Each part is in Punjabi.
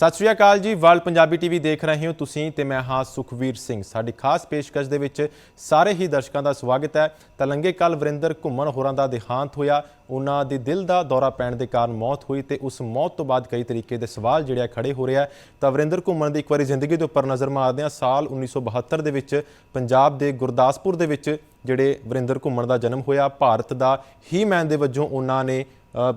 ਸਤਿ ਸ਼੍ਰੀ ਅਕਾਲ ਜੀ, ਵਰਲਡ ਪੰਜਾਬੀ ਟੀਵੀ ਦੇਖ ਰਹੇ ਹੋ ਤੁਸੀਂ ਤੇ ਮੈਂ ਹਾਂ ਸੁਖਵੀਰ ਸਿੰਘ। ਸਾਡੀ ਖਾਸ ਪੇਸ਼ਕਸ਼ ਦੇ ਵਿੱਚ ਸਾਰੇ ਹੀ ਦਰਸ਼ਕਾਂ ਦਾ ਸਵਾਗਤ ਹੈ। ਤਲੰਗੇ ਕੱਲ ਵਰਿੰਦਰ ਘੁੰਮਣ ਹੋਰਾਂ ਦਾ ਦੇਹਾਂਤ ਹੋਇਆ। ਉਹਨਾਂ ਦੇ ਦਿਲ ਦਾ ਦੌਰਾ ਪੈਣ ਦੇ ਕਾਰਨ ਮੌਤ ਹੋਈ ਤੇ ਉਸ ਮੌਤ ਤੋਂ ਬਾਅਦ ਕਈ ਤਰੀਕੇ ਦੇ ਸਵਾਲ ਜਿਹੜੇ ਆ ਖੜੇ ਹੋ ਰਿਹਾ ਤਾਂ ਵਰਿੰਦਰ ਘੁੰਮਣ ਦੀ ਇੱਕ ਵਾਰੀ ਜ਼ਿੰਦਗੀ ਦੇ ਉੱਪਰ ਨਜ਼ਰ ਮਾਰਦੇ ਹਾਂ। ਸਾਲ 1972 ਦੇ ਵਿੱਚ ਪੰਜਾਬ ਦੇ ਗੁਰਦਾਸਪੁਰ ਦੇ ਵਿੱਚ ਜਿਹੜੇ ਵਰਿੰਦਰ ਘੁੰਮਣ ਦਾ ਜਨਮ ਹੋਇਆ, ਭਾਰਤ ਦਾ ਹੀ ਮੈਨ ਦੇ ਵਜੋਂ ਉਹਨਾਂ ਨੇ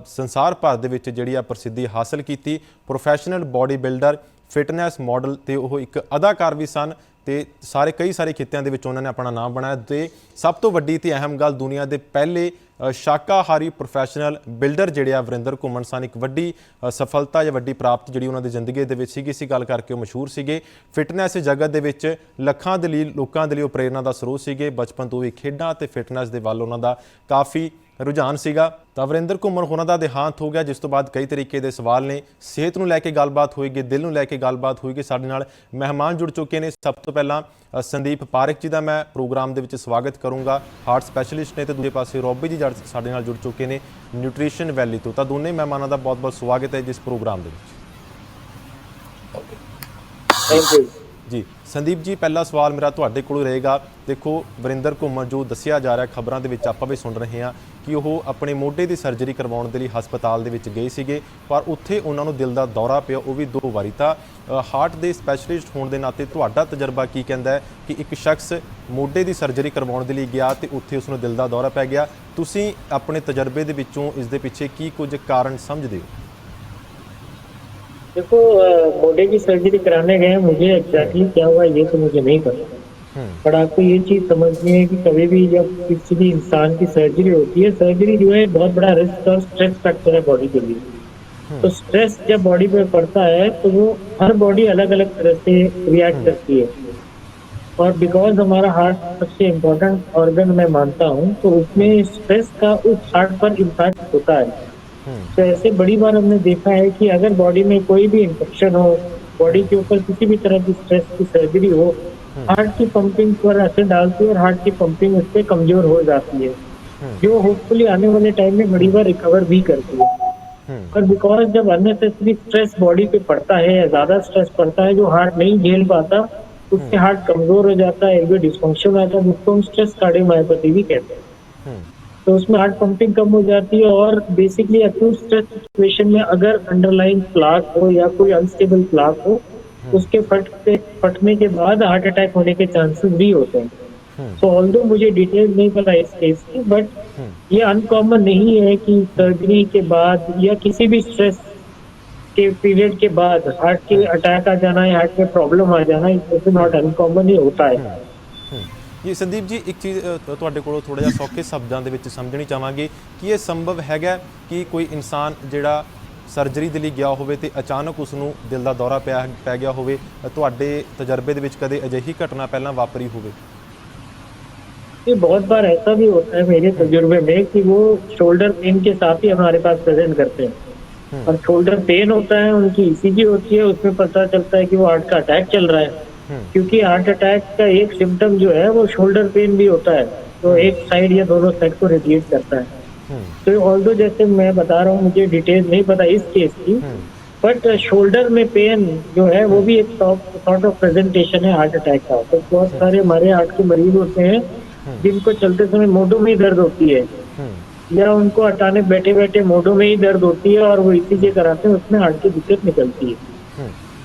ਸੰਸਾਰ ਭਰ ਦੇ ਵਿੱਚ ਜਿਹੜੀ ਆ ਪ੍ਰਸਿੱਧੀ ਹਾਸਲ ਕੀਤੀ। Professional body builder fitness model ਤੇ ਉਹ ਇੱਕ ਅਦਾਕਾਰ ਵੀ ਸਨ ਤੇ ਸਾਰੇ, ਕਈ ਸਾਰੇ ਖਿੱਤਿਆਂ ਦੇ ਵਿੱਚ ਉਹਨਾਂ ਨੇ ਆਪਣਾ ਨਾਮ ਬਣਾਇਆ ਤੇ ਸਭ ਤੋਂ ਵੱਡੀ ਤੇ ਅਹਿਮ ਗੱਲ ਦੁਨੀਆ ਦੇ ਪਹਿਲੇ ਸ਼ਾਕਾਹਾਰੀ ਪ੍ਰੋਫੈਸ਼ਨਲ ਬਿਲਡਰ ਜਿਹੜੇ ਆ ਵਰਿੰਦਰ ਘੁੰਮਣ ਸਨ। ਇੱਕ ਵੱਡੀ ਸਫਲਤਾ ਜਾਂ ਵੱਡੀ ਪ੍ਰਾਪਤੀ ਜਿਹੜੀ ਉਹਨਾਂ ਦੀ ਜ਼ਿੰਦਗੀ ਦੇ ਵਿੱਚ ਸੀਗੀ ਇਸੀ ਗੱਲ ਕਰਕੇ ਉਹ ਮਸ਼ਹੂਰ ਸੀਗੇ। ਫਿਟਨੈਸ ਜਗਤ ਦੇ ਵਿੱਚ ਲੱਖਾਂ ਦੇ ਲਈ, ਲੋਕਾਂ ਦੇ ਲਈ ਉਹ ਪ੍ਰੇਰਨਾ ਦਾ ਸਰੋਤ ਸੀਗੇ। ਬਚਪਨ ਤੋਂ ਵੀ ਖੇਡਾਂ ਤੇ ਫਿਟਨੈਸ ਦੇ ਵੱਲ ਉਹਨਾਂ ਦਾ ਕਾਫੀ ਰੁਝਾਨ ਸੀਗਾ। ਤਾਂ ਵਰਿੰਦਰ ਘੁੰਮਣ ਹੋਰਾਂ ਦਾ ਦੇਹਾਂਤ ਹੋ ਗਿਆ, ਜਿਸ ਤੋਂ ਬਾਅਦ ਕਈ ਤਰੀਕੇ ਦੇ ਸਵਾਲ ਨੇ। ਸਿਹਤ ਨੂੰ ਲੈ ਕੇ ਗੱਲਬਾਤ ਹੋਏਗੀ, ਦਿਲ ਨੂੰ ਲੈ ਕੇ ਗੱਲਬਾਤ ਹੋਏਗੀ ਸਾਡੇ ਨਾਲ। ਮਹਿਮਾਨ ਜੁੜ ਚੁੱਕੇ ਨੇ। ਸਭ ਤੋਂ ਪਹਿਲਾਂ ਸੰਦੀਪ ਪਾਰਕ ਜੀ ਦਾ ਮੈਂ ਪ੍ਰੋਗਰਾਮ ਦੇ ਵਿੱਚ ਸਵਾਗਤ ਕਰੂੰਗਾ। ਹਾਰਟ ਸਪੈਸ਼ਲਿਸਟ ਨੇ ਤੇ ਦੂਜੇ ਪਾਸੇ ਰੋਬੀ ਜੀ ਜੜ- ਸਾਡੇ ਨਾਲ ਜੁੜ ਚੁੱਕੇ ਨੇ ਨਿਊਟ੍ਰੀਸ਼ਨ ਵੈਲੀ ਤੋਂ। ਤਾਂ ਦੋਨੇ ਮਹਿਮਾਨਾਂ ਦਾ ਬਹੁਤ-ਬਹੁਤ ਸਵਾਗਤ ਹੈ ਜਿਸ ਪ੍ਰੋਗਰਾਮ ਦੇ ਵਿੱਚ। ਥੈਂਕ ਯੂ ਸੰਦੀਪ ਜੀ, ਪਹਿਲਾ ਸਵਾਲ ਮੇਰਾ ਤੁਹਾਡੇ ਕੋਲ ਰਹੇਗਾ। ਦੇਖੋ, ਵਰਿੰਦਰ ਘੁੰਮਣ ਜੋ ਦੱਸਿਆ ਜਾ ਰਿਹਾ ਖਬਰਾਂ ਦੇ ਵਿੱਚ ਆਪਾਂ ਵੀ ਸੁਣ ਰਹੇ ਹਾਂ ਕਿ ਉਹ ਆਪਣੇ ਮੋਢੇ ਦੀ ਸਰਜਰੀ ਕਰਵਾਉਣ ਦੇ ਲਈ ਹਸਪਤਾਲ ਦੇ ਵਿੱਚ ਗਏ ਸੀਗੇ, ਪਰ ਉੱਥੇ ਉਹਨਾਂ ਨੂੰ ਦਿਲ ਦਾ ਦੌਰਾ ਪਿਆ, ਉਹ ਵੀ ਦੋ ਵਾਰੀ ਤਾਂ। ਹਾਰਟ ਦੇ ਸਪੈਸ਼ਲਿਸਟ ਹੋਣ ਦੇ ਨਾਤੇ ਤੁਹਾਡਾ ਤਜਰਬਾ ਕੀ ਕਹਿੰਦਾ ਹੈ ਕਿ ਇੱਕ ਸ਼ਖਸ ਮੋਢੇ ਦੀ ਸਰਜਰੀ ਕਰਵਾਉਣ ਦੇ ਲਈ ਗਿਆ ਤੇ ਉੱਥੇ ਉਸ ਨੂੰ ਦਿਲ ਦਾ ਦੌਰਾ ਪੈ ਗਿਆ। ਤੁਸੀਂ ਆਪਣੇ ਤਜਰਬੇ ਦੇ ਵਿੱਚੋਂ ਇਸ ਦੇ ਪਿੱਛੇ ਕੀ ਕੁਝ ਕਾਰਨ ਸਮਝਦੇ ਹੋ? देखो मोडे की सर्जरी कराने गए मुझे एग्जैक्टली क्या हुआ ये तो मुझे नहीं पता। हम्म। पर आपको ये चीज़ समझनी है कि कभी भी जब किसी भी इंसान की सर्जरी होती है सर्जरी जो है बहुत बड़ा रिस्क और स्ट्रेस फैक्टर है बॉडी के लिए। तो स्ट्रेस जब बॉडी पे पड़ता है तो वो हर बॉडी अलग अलग तरह से रिएक्ट करती है। और बिकॉज़ हमारा हार्ट सबसे इम्पोर्टेंट ऑर्गन मैं मानता हूँ तो उसमें स्ट्रेस का उस हार्ट पर इम्पैक्ट होता है। हम्म तो ऐसे बड़ी बार हमने देखा है कि अगर बॉडी में कोई भी इन्फेक्शन हो बॉडी के ऊपर किसी भी तरह की स्ट्रेस की सर्जरी हो हार्ट की पंपिंग पर असर डालती है और हार्ट की पंपिंग उस पर कमज़ोर हो जाती है। हम्म। जो होपफुली आने वाले टाइम में बड़ी बार रिकवर भी करती है। हम्म। पर बिकॉज़ जब अननेसेसरी स्ट्रेस बॉडी पे पड़ता है या ज़्यादा स्ट्रेस पड़ता है जो हार्ट नहीं झेल पाता उससे हार्ट कमज़ोर हो जाता है एक डिस्फंक्शन आता है जिसको हम स्ट्रेस कार्डियोमायोपैथी भी कहते हैं। हम्म। तो उसमें हार्ट पंपिंग कम हो जाती है और बेसिकली अक्यूट स्ट्रेस सिचुएशन में अगर अंडरलाइन प्लाक हो या कोई अनस्टेबल प्लाक हो उसके फटते फटने के बाद हार्ट अटैक होने के चांसेस भी होते हैं। हम्म। तो ऑल्दो मुझे डिटेल नहीं पता इस केस की बट हम्म। ये अनकॉमन नहीं है कि सर्जरी के बाद या किसी भी स्ट्रेस के पीरियड के बाद हार्ट के अटैक आ जाना या हार्ट में प्रॉब्लम आ जाना इट नॉट अनकॉमन ही होता है। ਜੀ ਸੰਦੀਪ ਜੀ ਇੱਕ ਚੀਜ਼ ਅ, ਤੁ- ਤੁਹਾਡੇ ਕੋਲੋਂ ਥੋੜਾ ਜਿਹਾ ਸੌਖੇ ਸ਼ਬਦਾਂ ਦੇ ਵਿੱਚ ਸਮਝਣੀ ਚਾਹਾਂਗੇ ਕਿ ਇਹ ਸੰਭਵ ਹੈਗਾ ਕਿ ਕੋਈ ਇਨਸਾਨ ਜਿਹੜਾ ਸਰਜਰੀ ਦੇ ਲਈ ਗਿਆ ਹੋਵੇ ਤੇ ਅਚਾਨਕ ਉਸ ਨੂੰ ਦਿਲ ਦਾ ਦੌਰਾ ਪਿਆ ਪੈ ਗਿਆ ਹੋਵੇ ਅ, ਤੁਹਾਡੇ ਤਜਰਬੇ ਦੇ ਵਿੱਚ ਕਦੇ ਅਜਿਹੀ ਘਟਨਾ ਪਹਿਲਾਂ ਵਾਪਰੀ ਹੋਵੇ ये बहुत बार ऐसा भी होता है मेरे तजुर्बे में कि वो शोल्डर पेन के साथ ही हमारे पास प्रेजेंट करते हैं हम्म। और शोल्डर पेन होता है उनकी ईसीजी होती है उसमें पता चलता है कि वो हार्ट का अटैक चल रहा है हम्म क्योंकि हार्ट अटैक का एक सिम्टम जो है वो शोल्डर पेन भी होता है। तो एक साइड या दोनों साइड को रेडिएट करता है। हम्म। तो ऑल्दो जैसे मैं बता रहा हूँ मुझे डिटेल नहीं पता इस केस की हम्म। बट शोल्डर में पेन जो है वो भी एक सॉर्ट ऑफ़ प्रेजेंटेशन है हार्ट अटैक का। तो बहुत सारे हमारे हार्ट के मरीज़ होते हैं जिनको चलते समय मोढों में ही दर्द होती है। हम्म। या उनको हटाने बैठे बैठे मोढों में ही दर्द होती है और वो इसी इसीलिए कराते हैं उसमें हार्ट की दिक्कत निकलती है। हम्म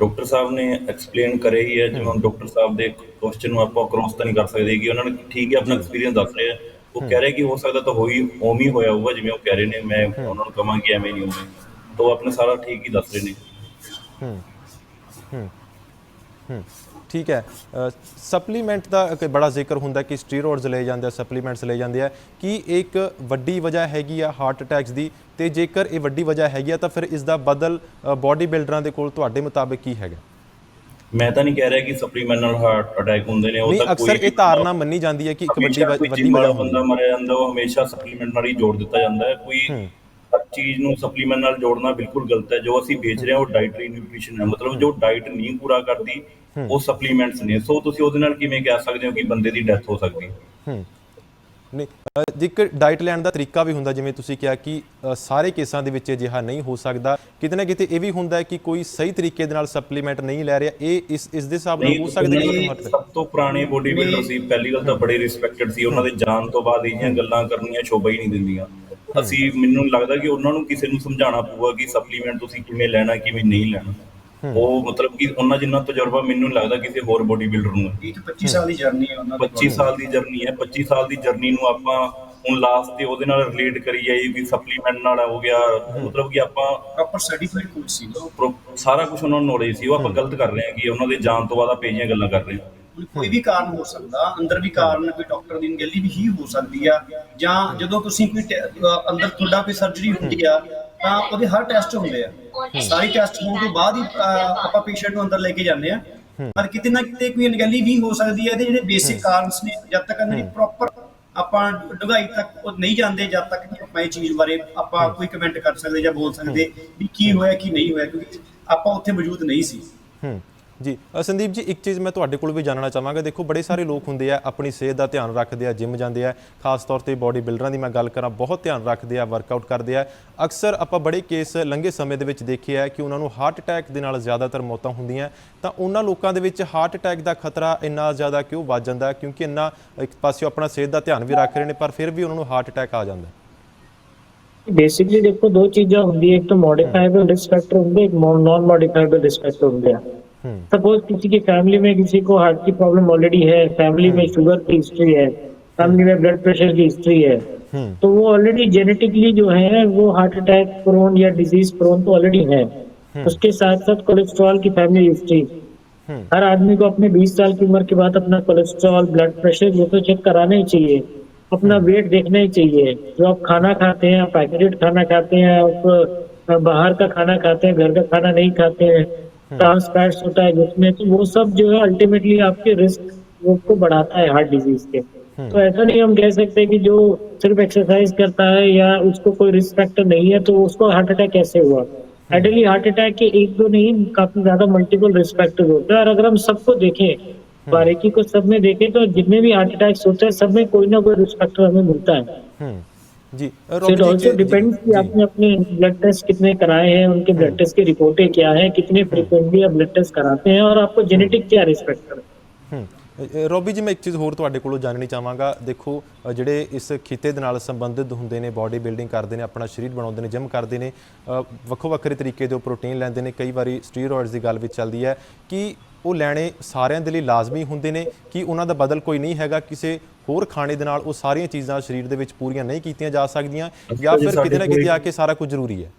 ਡਾਕਟਰ ਸਾਹਿਬ ਨੇ ਐਕਸਪਲੇਨ ਕਰੇ ਹੀ ਹੈ ਜਿਵੇਂ ਡਾਕਟਰ ਸਾਹਿਬ ਦੇ ਕੁਐਸਚਨ ਨੂੰ ਆਪਾਂ ਕ੍ਰੋਸ ਤਾਂ ਨਹੀਂ ਕਰ ਸਕਦੇ ਕਿ ਉਹਨਾਂ ਨੇ ਠੀਕ ਹੈ ਆਪਣਾ ਐਕਸਪੀਰੀਅੰਸ ਦੱਸ ਰਹੇ ਆ ਉਹ ਕਹਿ ਰਹੇ ਕਿ ਹੋ ਸਕਦਾ ਤਾਂ ਹੋਈ ਹੀ ਹੋਇਆ ਹੋਊਗਾ ਜਿਵੇਂ ਉਹ ਕਹਿ ਰਹੇ ਨੇ ਮੈਂ ਉਹਨਾਂ ਨੂੰ ਕਹਾਂ ਕਿ ਐਵੇਂ ਨਹੀਂ ਹੋਵੇ ਤਾਂ ਉਹ ਆਪਣੇ ਸਾਰਾ ਠੀਕ ਹੀ ਦੱਸ ਰਹੇ ਨੇ। ਹੂੰ ਹੂੰ ਠੀਕ ਹੈ। ਸਪਲੀਮੈਂਟ ਦਾ ਬੜਾ ਜ਼ਿਕਰ ਹੁੰਦਾ ਕਿ ਸਟੀਰੋਇਡਸ ਲਏ ਜਾਂਦੇ ਆ ਸਪਲੀਮੈਂਟਸ ਲਏ ਜਾਂਦੇ ਆ ਕੀ ਇੱਕ ਵੱਡੀ ਵਜ੍ਹਾ ਹੈਗੀ ਆ ਹਾਰਟ ਅਟੈਕਸ ਦੀ ਤੇ ਜੇਕਰ ਇਹ ਵੱਡੀ ਵਜ੍ਹਾ ਹੈਗੀ ਆ ਤਾਂ ਫਿਰ ਇਸ ਦਾ ਬਦਲ ਬਾਡੀ ਬਿਲਡਰਾਂ ਦੇ ਕੋਲ ਤੁਹਾਡੇ ਮੁਤਾਬਿਕ ਕੀ ਹੈਗਾ? ਮੈਂ ਤਾਂ ਨਹੀਂ ਕਹਿ ਰਿਹਾ ਕਿ ਸਪਲੀਮੈਂਟ ਨਾਲ ਹਾਰਟ ਅਟੈਕ ਹੁੰਦੇ ਨੇ ਉਹ ਤਾਂ ਅਕਸਰ ਵੀ ਇਹ ਧਾਰਨਾ ਮੰਨੀ ਜਾਂਦੀ ਹੈ ਕਿ ਇੱਕ ਵੱਡੀ ਕੋਈ ਵੱਡੀ ਵਜ੍ਹਾ ਬੰਦਾ ਮਰਿਆ ਜਾਂਦਾ ਉਹ ਹਮੇਸ਼ਾ ਸਪਲੀਮੈਂਟ ਨਾਲ ਹੀ ਜੋੜ ਦਿੱਤਾ ਜਾਂਦਾ ਹੈ ਕੋਈ ਚੀਜ਼ ਨੂੰ ਸਪਲੀਮੈਂਟ ਨਾਲ ਜੋੜਨਾ ਬਿਲਕੁਲ ਗਲਤ ਹੈ। ਜੋ ਅਸੀਂ ਵੇਚ ਰਹੇ ਹਾਂ ਉਹ ਡਾਈਟਰੀ ਨਿਊਟ੍ਰੀਸ਼ਨ ਹੈ। ਮਤਲਬ ਜੋ ਡਾਈਟ ਨਹੀਂ ਪੂਰਾ ਕਰਦੀ ਉਹ ਸਪਲੀਮੈਂਟਸ ਨੇ। ਸੋ ਤੁਸੀਂ ਉਹਦੇ ਨਾਲ ਕਿਵੇਂ ਕਹਿ ਸਕਦੇ ਹੋ ਕਿ ਬੰਦੇ ਦੀ ਡੈਥ ਹੋ ਸਕਦੀ ਹੈ? ਨਹੀਂ ਇੱਕ ਡਾਈਟ ਲੈਣ ਦਾ ਤਰੀਕਾ ਵੀ ਹੁੰਦਾ ਜਿਵੇਂ ਤੁਸੀਂ ਕਿਹਾ ਕਿ ਸਾਰੇ ਕੇਸਾਂ ਦੇ ਵਿੱਚ ਅਜਿਹਾ ਨਹੀਂ ਹੋ ਸਕਦਾ। ਕਿਤੇ ਨਾ ਕਿਤੇ ਇਹ ਵੀ ਹੁੰਦਾ ਹੈ ਕਿ ਕੋਈ ਸਹੀ ਤਰੀਕੇ ਦੇ ਨਾਲ ਸਪਲੀਮੈਂਟ ਨਹੀਂ ਲੈ ਰਿਹਾ। ਇਹ ਇਸ ਇਸ ਦੇ ਹਿਸਾਬ ਨਾਲ ਹੋ ਸਕਦਾ ਕਿ ਸਭ ਤੋਂ ਪੁਰਾਣੇ ਬੋਡੀ ਬਿਲਡਰ ਸੀ ਪਹਿਲੀ ਗੱਲ ਤਾਂ ਬੜੇ ਰਿਸਪੈਕਟਡ ਸੀ। ਉਹਨਾਂ ਦੇ ਜਾਣ ਤੋਂ ਬਾਅਦ ਇਹ ਗੱਲਾਂ ਕਰਨੀਆਂ ਸ਼ੋਭਾ ਹੀ ਨਹੀਂ ਦਿੰਦੀਆਂ। ਅਸੀਂ ਮੈਨੂੰ ਲੱਗਦਾ ਕਿ ਉਹਨਾਂ ਨੂੰ ਕਿਸੇ ਨੂੰ ਸਮਝਾਉਣਾ ਪਊਗਾ ਕਿ ਸਪਲੀਮੈਂਟ ਤੁਸੀਂ ਕਿਵੇਂ ਲੈਣਾ ਕਿਵੇਂ ਨਹੀਂ ਲੈਣਾ। ਉਹ ਮਤਲਬ ਕਿ ਉਹਨਾਂ ਜਿੰਨਾ ਤਜਰਬਾ ਮੈਨੂੰ ਲੱਗਦਾ ਕਿਸੇ ਹੋਰ ਬੋਡੀ ਬਿਲਡਰ ਨੂੰ ਹੈ। ਇਹ ਤਾਂ 25 ਸਾਲ ਦੀ ਜਰਨੀ ਹੈ ਉਹਨਾਂ ਦੀ 25 ਸਾਲ ਦੀ ਜਰਨੀ ਹੈ। 25 ਸਾਲ ਦੀ ਜਰਨੀ ਨੂੰ ਆਪਾਂ ਹੁਣ ਲਾਸਟ ਤੇ ਉਹਦੇ ਨਾਲ ਰਿਲੇਟ ਕਰੀ ਜਾਈਏ ਕਿ ਸਪਲੀਮੈਂਟ ਨਾਲ ਹੋ ਗਿਆ। ਮਤਲਬ ਕਿ ਆਪਾਂ ਪ੍ਰੋਪਰ ਸਰਟੀਫਾਈਡ ਕੋਚ ਸੀ ਸਾਰਾ ਕੁਝ ਉਹਨਾਂ ਨੂੰ ਨੌਲੇਜ ਸੀ। ਉਹ ਆਪਾਂ ਗਲਤ ਕਰ ਰਹੇ ਹਾਂ ਕਿ ਉਹਨਾਂ ਦੇ ਜਾਣ ਤੋਂ ਬਾਅਦ ਆਪਾਂ ਇਹ ਜਿਹੀਆਂ ਗੱਲਾਂ ਕਰ ਰਹੇ ਹਾਂ। ਕੋਈ ਵੀ ਕਾਰਨ ਹੋ ਸਕਦਾ ਅੰਦਰ ਵੀ ਕਾਰਨ ਕੋਈ ਡਾਕਟਰ ਦੀ ਅਣਗਹਿਲੀ ਵੀ ਹੀ ਹੋ ਸਕਦੀ ਆ ਜਾਂ ਜਦੋਂ ਤੁਸੀਂ ਕੋਈ ਅੰਦਰ ਤੁਹਾਡਾ ਕੋਈ ਸਰਜਰੀ ਹੁੰਦੀ ਆ ਤਾਂ ਉਹਦੇ ਹਰ ਟੈਸਟ ਹੁੰਦੇ ਆ। ਸਾਰੇ ਟੈਸਟ ਹੋਣ ਤੋਂ ਬਾਅਦ ਹੀ ਆਪਾਂ ਪੇਸ਼ੈਂਟ ਨੂੰ ਅੰਦਰ ਲੈ ਕੇ ਜਾਂਦੇ ਆ। ਪਰ ਕਿਤੇ ਨਾ ਕਿਤੇ ਕੋਈ ਅਣਗਹਿਲੀ ਵੀ ਹੋ ਸਕਦੀ ਹੈ ਇਹਦੇ ਜਿਹੜੇ ਬੇਸਿਕ ਕਾਰਨਸ ਨੇ ਜਦ ਤੱਕ ਦੀ ਪ੍ਰੋਪਰ ਆਪਾਂ ਡੂੰਘਾਈ ਤੱਕ ਉਹ ਨਹੀਂ ਜਾਂਦੇ ਜਦ ਤੱਕ ਕਿ ਆਪਾਂ ਇਹ ਚੀਜ਼ ਬਾਰੇ ਆਪਾਂ ਕੋਈ ਕਮੈਂਟ ਕਰ ਸਕਦੇ ਜਾਂ ਬੋਲ ਸਕਦੇ ਵੀ ਕੀ ਹੋਇਆ ਕੀ ਨਹੀਂ ਹੋਇਆ ਕਿਉਂਕਿ ਆਪਾਂ ਉੱਥੇ ਮੌਜੂਦ ਨਹੀਂ ਸੀ। ਹੂੰ। ਜੀ ਸੰਦੀਪ ਜੀ, ਇੱਕ ਚੀਜ਼ ਮੈਂ ਤੁਹਾਡੇ ਕੋਲ ਵੀ ਜਾਣਨਾ ਚਾਹਾਂਗਾ। ਦੇਖੋ, ਬੜੇ ਸਾਰੇ ਲੋਕ ਹੁੰਦੇ ਆ, ਆਪਣੀ ਸਿਹਤ ਦਾ ਧਿਆਨ ਰੱਖਦੇ ਆ, ਜਿਮ ਜਾਂਦੇ ਆ, ਖਾਸ ਤੌਰ ਤੇ ਬਾਡੀ ਬਿਲਡਰਾਂ ਦੀ ਮੈਂ ਗੱਲ ਕਰਾਂ, ਬਹੁਤ ਧਿਆਨ ਰੱਖਦੇ ਆ ਵਰਕਆਊਟ ਕਰਦੇ ਆ। ਅਕਸਰ ਆਪਾਂ ਬੜੇ ਕੇਸ ਲੰਘੇ ਸਮੇਂ ਦੇ ਵਿੱਚ ਦੇਖੇ ਹੈ ਕਿ ਉਹਨਾਂ ਨੂੰ ਹਾਰਟ ਅਟੈਕ ਦੇ ਨਾਲ ਜ਼ਿਆਦਾਤਰ ਮੌਤਾਂ ਹੁੰਦੀਆਂ। ਤਾਂ ਉਹਨਾਂ ਲੋਕਾਂ ਦੇ ਵਿੱਚ ਹਾਰਟ ਅਟੈਕ ਦਾ ਖਤਰਾ ਇੰਨਾ ਜ਼ਿਆਦਾ ਕਿਉਂ ਵੱਧ ਜਾਂਦਾ? ਕਿਉਂਕਿ ਇੰਨਾ ਇੱਕ ਪਾਸੇ ਆਪਣਾ ਸਿਹਤ ਦਾ ਧਿਆਨ ਵੀ ਰੱਖ ਰਹੇ ਨੇ, ਪਰ ਫਿਰ ਵੀ ਉਹਨਾਂ ਨੂੰ ਹਾਰਟ ਅਟੈਕ ਆ ਜਾਂਦਾ। बेसिकली देखो दो चीजें होंगी एक तो मॉडिफाइबल रिस्क फैक्टर होंगे एक नॉन मॉडिफाइबल रिस्क फैक्टर होंगे सपोज़ किसी की फैमिली में किसी को हार्ट की प्रॉब्लम ऑलरेडी है फैमिली में शुगर की हिस्ट्री है फैमिली में ब्लड प्रेशर की हिस्ट्री है। तो वो ऑलरेडी जेनेटिकली जो है, वो हार्ट अटैक प्रोन या डिज़ीज़ प्रोन तो ऑलरेडी है उसके साथ साथ कोलेस्ट्रॉल की फैमिली हिस्ट्री। हर आदमी को अपने 20 साल की उम्र के बाद अपना कोलेस्ट्रॉल ब्लड प्रेशर ये तो चेक कराना ही चाहिए अपना वेट देखना ही चाहिए जो आप खाना खाते हैं पैकेटेड खाना खाते हैं, आप बाहर का खाना खाते हैं, घर का खाना नहीं खाते हैं ट्रांस फैट्स होता है जिसमें तो वो सब जो है अल्टीमेटली आपके रिस्क को बढ़ाता है हार्ट डिज़ीज़ के। तो ऐसा नहीं हम कह सकते कि जो सिर्फ़ एक्सरसाइज करता है या उसको कोई रिस्क फैक्टर नहीं है तो उसको हार्ट अटैक कैसे हुआ? आइडली हार्ट अटैक के एक दो नहीं काफ़ी ज़्यादा मल्टीपल रिस्क फैक्टर होते हैं। और अगर हम सबको देखें बारीकी को सब में देखें तो जितने भी हार्ट अटैक्स होते हैं सब में कोई ना कोई रिस्क फैक्टर हमें मिलता है। Hmm. Ji a, it Robbie ji, also ji, depends कि जी। आपने अपने ब्लड टेस्ट कितने कराए हैं उनके ब्लड टेस्ट की रिपोर्टें क्या है कितने फ्रिक्वेंटली आप ब्लड टेस्ट कराते हैं और आपको जेनेटिक क्या रिस्क फैक्टर है ਹੂੰ ਅ, ਅ, ਰੋਬੀ ਜੀ ਮੈਂ ਇੱਕ ਚੀਜ਼ ਹੋਰ ਤੁਹਾਡੇ ਕੋਲੋਂ ਜਾਣਨੀ ਚਾਹਾਂਗਾ ਦੇਖੋ ਅ, ਜਿਹੜੇ ਇਸ ਖਿੱਤੇ ਦੇ ਨਾਲ ਸੰਬੰਧਿਤ ਹੁੰਦੇ ਨੇ ਬਾਡੀ ਬਿਲਡਿੰਗ ਕਰਦੇ ਨੇ ਆਪਣਾ ਸਰੀਰ ਬਣਾਉਂਦੇ ਨੇ ਜਿਮ ਕਰਦੇ ਨੇ ਅ, ਵੱਖੋ ਵੱਖਰੇ ਤਰੀਕੇ ਦੇ ਪ੍ਰੋਟੀਨ ਲੈਂਦੇ ਨੇ ਕਈ ਵਾਰੀ ਸਟੀਰੋਇਡਸ ਦੀ ਗੱਲ ਵੀ ਚੱਲਦੀ ਹੈ ਕਿ ਉਹ ਲੈਣੇ ਸਾਰਿਆਂ ਦੇ ਲਈ ਲਾਜ਼ਮੀ ਹੁੰਦੇ ਨੇ ਕਿ ਉਹਨਾਂ ਦਾ ਬਦਲ ਕੋਈ ਨਹੀਂ ਹੈਗਾ ਕਿਸੇ ਹੋਰ ਖਾਣੇ ਦੇ ਨਾਲ ਉਹ ਸਾਰੀਆਂ ਚੀਜ਼ਾਂ ਸਰੀਰ ਦੇ ਵਿੱਚ ਪੂਰੀਆਂ ਨਹੀਂ ਕੀਤੀਆਂ ਜਾ ਸਕਦੀਆਂ ਜਾਂ ਫਿਰ ਕਿਤੇ ਨਾ ਕਿਤੇ ਆ ਕੇ ਸਾਰਾ ਕੁਝ ਜ਼ਰੂਰੀ ਹੈ।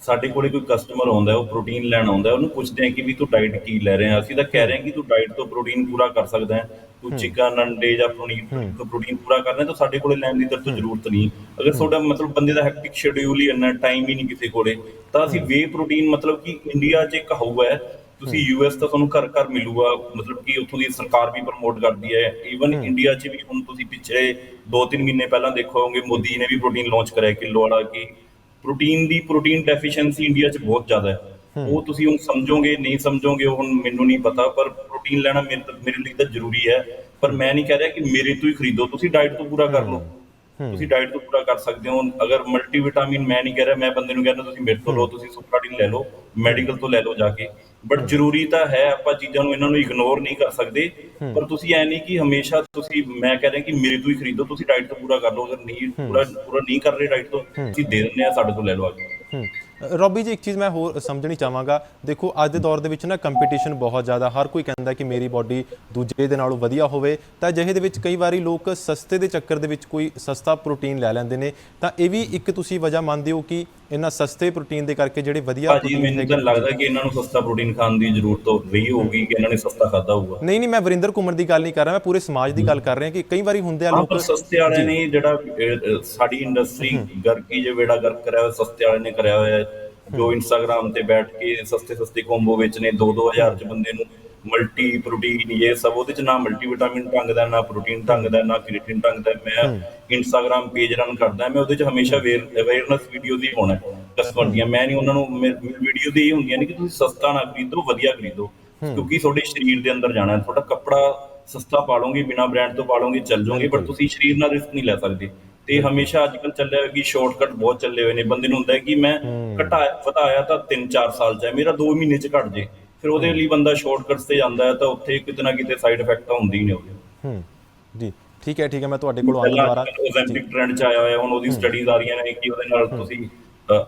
ਸਾਡੇ ਕੋਲੇ ਕੋਈ ਕਸਟਮਰ ਆਉਂਦਾ ਉਹ ਪ੍ਰੋਟੀਨ ਲੈਣ ਆਉਂਦਾ ਉਹਨੂੰ ਪੁੱਛਦੇ ਆ ਕਿ ਵੀ ਤੂੰ ਡਾਈਟ ਕੀ ਲੈ ਰਿਹਾ ਅਸੀਂ ਤਾਂ ਕਹਿ ਰਹੇ ਹਾਂ ਕਿ ਤੂੰ ਡਾਈਟ ਤੋਂ ਪ੍ਰੋਟੀਨ ਪੂਰਾ ਕਰ ਸਕਦਾ ਹੈ ਤੂੰ ਚਿਕਨ ਅੰਡੇ ਜਾਂ ਪ੍ਰੋਟੀਨ ਤੋਂ ਪ੍ਰੋਟੀਨ ਪੂਰਾ ਕਰਨਾ ਤਾਂ ਸਾਡੇ ਕੋਲੇ ਲੈਣ ਦੀ ਤੇਰੇ ਤੋਂ ਜ਼ਰੂਰਤ ਨਹੀਂ। ਅਗਰ ਤੁਹਾਡਾ ਮਤਲਬ ਬੰਦੇ ਦਾ ਹੈਕਟਿਕ ਸ਼ਡਿਊਲ ਹੀ ਇੰਨਾ ਟਾਈਮ ਹੀ ਨਹੀਂ ਕਿਸੇ ਕੋਲੇ ਤਾਂ ਅਸੀਂ ਵੇ ਪ੍ਰੋਟੀਨ ਮਤਲਬ ਕਿ ਇੰਡੀਆ 'ਚ ਇੱਕ ਹਊ ਹੈ ਤੁਸੀਂ ਯੂਐਸ ਤਾਂ ਤੁਹਾਨੂੰ ਘਰ ਘਰ ਮਿਲੂਗਾ ਮਤਲਬ ਕਿ ਉੱਥੋਂ ਦੀ ਸਰਕਾਰ ਵੀ ਪ੍ਰਮੋਟ ਕਰਦੀ ਹੈ। ਈਵਨ ਇੰਡੀਆ 'ਚ ਵੀ ਹੁਣ ਤੁਸੀਂ ਪਿਛਲੇ 2-3 ਮਹੀਨੇ ਪਹਿਲਾਂ ਦੇਖੋਗੇ ਮੋਦੀ ਨੇ ਵੀ ਪ੍ਰੋਟੀਨ ਲਾਂਚ ਕਰਿਆ ਕਿਲੋ ਵਾਲਾ ਕਿ ਪ੍ਰੋਟੀਨ ਦੀ ਪ੍ਰੋਟੀਨ ਡੈਫੀਸ਼ੀਐਂਸੀ ਇੰਡੀਆ 'ਚ ਬਹੁਤ ਜ਼ਿਆਦਾ ਹੈ। ਉਹ ਤੁਸੀਂ ਹੁਣ ਸਮਝੋਗੇ ਨਹੀਂ ਸਮਝੋਗੇ ਹੁਣ ਮੈਨੂੰ ਨਹੀਂ ਪਤਾ ਪਰ ਪ੍ਰੋਟੀਨ ਲੈਣਾ ਮੇਰੇ ਲਈ ਤਾਂ ਜ਼ਰੂਰੀ ਹੈ। ਪਰ ਮੈਂ ਨਹੀਂ ਕਹਿ ਰਿਹਾ ਕਿ ਮੇਰੇ ਤੋਂ ਹੀ ਖਰੀਦੋ ਤੁਸੀਂ ਡਾਈਟ ਤੋਂ ਪੂਰਾ ਕਰ ਲਓ। ਤੁਸੀਂ ਡਾਈਟ ਤੋਂ ਪੂਰਾ ਕਰ ਸਕਦੇ ਹੋ। ਅਗਰ ਮਲਟੀ ਵਿਟਾਮਿਨ ਮੈਂ ਨਹੀਂ ਕਹਿ ਰਿਹਾ ਮੈਂ ਬੰਦੇ ਨੂੰ ਕਹਿੰਦਾ ਤੁਸੀਂ ਮੇਰੇ ਤੋਂ ਲਓ ਤੁਸੀਂ ਸੁਪਰਾਟਿਨ ਲੈ ਲਓ ਮੈਡੀਕਲ ਤੋਂ ਲੈ ਲਓ ਜਾ ਕੇ। ਬਟ ਜ਼ਰੂਰੀ ਤਾਂ ਹੈ ਆਪਾਂ ਚੀਜ਼ਾਂ ਨੂੰ ਇਹਨਾਂ ਨੂੰ ਇਗਨੋਰ ਨਹੀਂ ਕਰ ਸਕਦੇ। ਪਰ ਤੁਸੀਂ ਐ ਨਹੀਂ ਕਿ ਹਮੇਸ਼ਾ ਤੁਸੀਂ ਮੈਂ ਕਹਿ ਰਿਹਾ ਕਿ ਮੇਰੇ ਤੋਂ ਹੀ ਖਰੀਦੋ ਤੁਸੀਂ ਡਾਈਟ ਤੋਂ ਪੂਰਾ ਕਰ ਲਓ ਅਗਰ ਨਹੀਂ ਪੂਰਾ ਪੂਰਾ ਨਹੀਂ ਕਰ ਰਹੇ ਡਾਈਟ ਤੋਂ ਅਸੀਂ ਦੇ ਦਿੰਦੇ ਆ ਸਾਡੇ ਤੋਂ ਲੈ ਲਓ ਆ ਕੇ। ਰੋਬੀ ਜੀ ਇੱਕ ਚੀਜ਼ ਮੈਂ ਹੋਰ ਸਮਝਣੀ ਚਾਹਾਂਗਾ। ਦੇਖੋ ਅੱਜ ਦੇ ਦੌਰ ਦੇ ਵਿੱਚ ਨਾ ਕੰਪੀਟੀਸ਼ਨ ਬਹੁਤ ਜ਼ਿਆਦਾ। ਹਰ ਕੋਈ ਕਹਿੰਦਾ ਕਿ ਮੇਰੀ ਬਾਡੀ ਦੂਜੇ ਦੇ ਨਾਲੋਂ ਵਧੀਆ ਹੋਵੇ ਤਾਂ ਜਿਹੇ ਦੇ ਵਿੱਚ ਕਈ ਵਾਰੀ ਲੋਕ ਸਸਤੇ ਦੇ ਚੱਕਰ ਦੇ ਵਿੱਚ ਕੋਈ ਸਸਤਾ ਪ੍ਰੋਟੀਨ ਲੈ ਲੈਂਦੇ ਨੇ। ਤਾਂ ਇਹ ਵੀ ਇੱਕ ਤੁਸੀਂ ਵਜ੍ਹਾ ਮੰਨਦੇ ਹੋ ਕਿ ਇਹਨਾਂ ਸਸਤੇ ਪ੍ਰੋਟੀਨ ਦੇ ਕਰਕੇ ਜਿਹੜੇ ਵਧੀਆ protein ਮੈਨੂੰ ਤਾਂ ਲੱਗਦਾ ਕਿ ਇਹਨਾਂ ਨੂੰ ਸਸਤਾ ਪ੍ਰੋਟੀਨ ਖਾਣ ਦੀ ਜ਼ਰੂਰਤ ਰਹੀ ਹੋਊਗੀ ਕਿ ਇਹਨਾਂ ਨੇ ਸਸਤਾ ਖਾਦਾ ਹੋਊਗਾ। ਨਹੀਂ ਨਹੀਂ ਮੈਂ ਵਰਿੰਦਰ ਘੁੰਮਣ ਦੀ ਗੱਲ ਨਹੀਂ ਕਰ ਰਿਹਾ ਮੈਂ ਪੂਰੇ ਸਮਾਜ ਦੀ ਗੱਲ ਕਰ ਰਿਹਾ ਕਿ ਕਈ ਵਾਰੀ ਹੁੰਦੇ ਆ ਲੋਕ ਸਸਤੇ ਵਾਲਿਆਂ ਨੇ ਜਿਹੜਾ ਸਾਡੀ ਇੰਡਸਟਰੀ ਗਰਕੀ ਜੇ ਵੇੜਾ ਗਰਕ ਕਰਿਆ ਸਸਤੇ ਵਾਲਿਆਂ ਨੇ ਕਰਿਆ ਹੋਇਆ ਹੈ। ਜੋ ਇੰਸਟਾਗ੍ਰam ਤੇ ਬੈਠ ਕੇ ਸਸਤੇ ਸਸਤੇ ਕੋਂਬੋ ਵੇਚਨੇ 2-2000 ਚ ਬੰਦੇ ਨੂੰ ਮਲਟੀ ਪ੍ਰੋਟੀਨ ਇਹ ਸਭ ਉਹਦੇ ਚ ਨਾ ਮਲਟੀ ਵਿਟਾਮਿਨ ਢੰਗ ਦਾ ਨਾ ਪ੍ਰੋਟੀਨ ਢੰਗ ਦਾ ਨਾ ਕ੍ਰੀਏਟਿਨ ਢੰਗ ਦਾ। ਮੈਂ ਇੰਸਟਾਗ੍ਰam ਪੇਜ ਰਨ ਕਰਦਾ ਮੈਂ ਉਹਦੇ ਚ ਹਮੇਸ਼ਾ ਅਵੇਅਰਨੈਸ ਵੀਡੀਓ ਦੀ ਹੋਣਾ ਕਸਟਮਰ ਦੀਆਂ। ਮੈਂ ਨਹੀਂ ਉਹਨਾਂ ਨੂੰ ਵੀਡੀਓ ਦੀ ਇਹ ਹੁੰਦੀਆਂ ਨੇ ਕਿ ਤੁਸੀਂ ਸਸਤਾ ਨਾ ਖਰੀਦੋ ਵਧੀਆ ਖਰੀਦੋ। ਕਿਉਂਕਿ ਤੁਹਾਡੇ ਸਰੀਰ ਦੇ ਅੰਦਰ ਜਾਣਾ ਹੈ। ਤੁਹਾਡਾ ਕੱਪੜਾ ਸਸਤਾ ਪਾ ਲਓਗੇ ਬਿਨਾ ਬ੍ਰਾਂਡ ਤੋਂ ਪਾ ਲਓਗੇ ਚੱਲ ਜਾਓਗੇ ਪਰ ਤੁਸੀਂ ਸਰੀਰ ਨਾਲ ਰਿਸਕ ਨਹੀਂ ਲੈ ਸਕਦੇ। ਤੇ ਹਮੇਸ਼ਾ ਅੱਜ ਕੱਲ ਚੱਲਿਆ ਕਿ ਸ਼ਾਰਟਕਟ ਬਹੁਤ ਚੱਲੇ ਹੋਏ ਨੇ। ਬੰਦੇ ਨੂੰ ਹੁੰਦਾ ਹੈ ਕਿ ਮੈਂ ਘਟਾਇਆ ਵਧਾਇਆ ਤਾਂ 3-4 ਸਾਲ ਚ ਹੈ। ਮੇਰਾ 2 ਮਹੀਨੇ ਚ ਘਟ ਜੇ। ਫਿਰ ਉਹਦੇ ਲਈ ਬੰਦਾ ਸ਼ਾਰਟਕਟਸ ਤੇ ਜਾਂਦਾ ਹੈ ਤਾਂ ਉੱਥੇ ਕਿਤੇ ਨਾ ਕਿਤੇ ਸਾਈਡ ਇਫੈਕਟ ਤਾਂ ਹੁੰਦੀ ਨੇ ਉਹਦੇ। ਹੂੰ। ਜੀ। ਠੀਕ ਹੈ ਠੀਕ ਹੈ। ਮੈਂ ਤੁਹਾਡੇ ਕੋਲ ਆਉਂਦਾ ਦੁਬਾਰਾ। ਓਜ਼ੈਂਟਿਕ ਟ੍ਰੈਂਡ ਚ ਆਇਆ ਹੋਇਆ ਹੁਣ ਉਹਦੀ ਸਟੱਡੀਜ਼ ਆ ਰਹੀਆਂ ਨੇ ਕਿ ਉਹਦੇ ਨਾਲ ਤੁਸੀਂ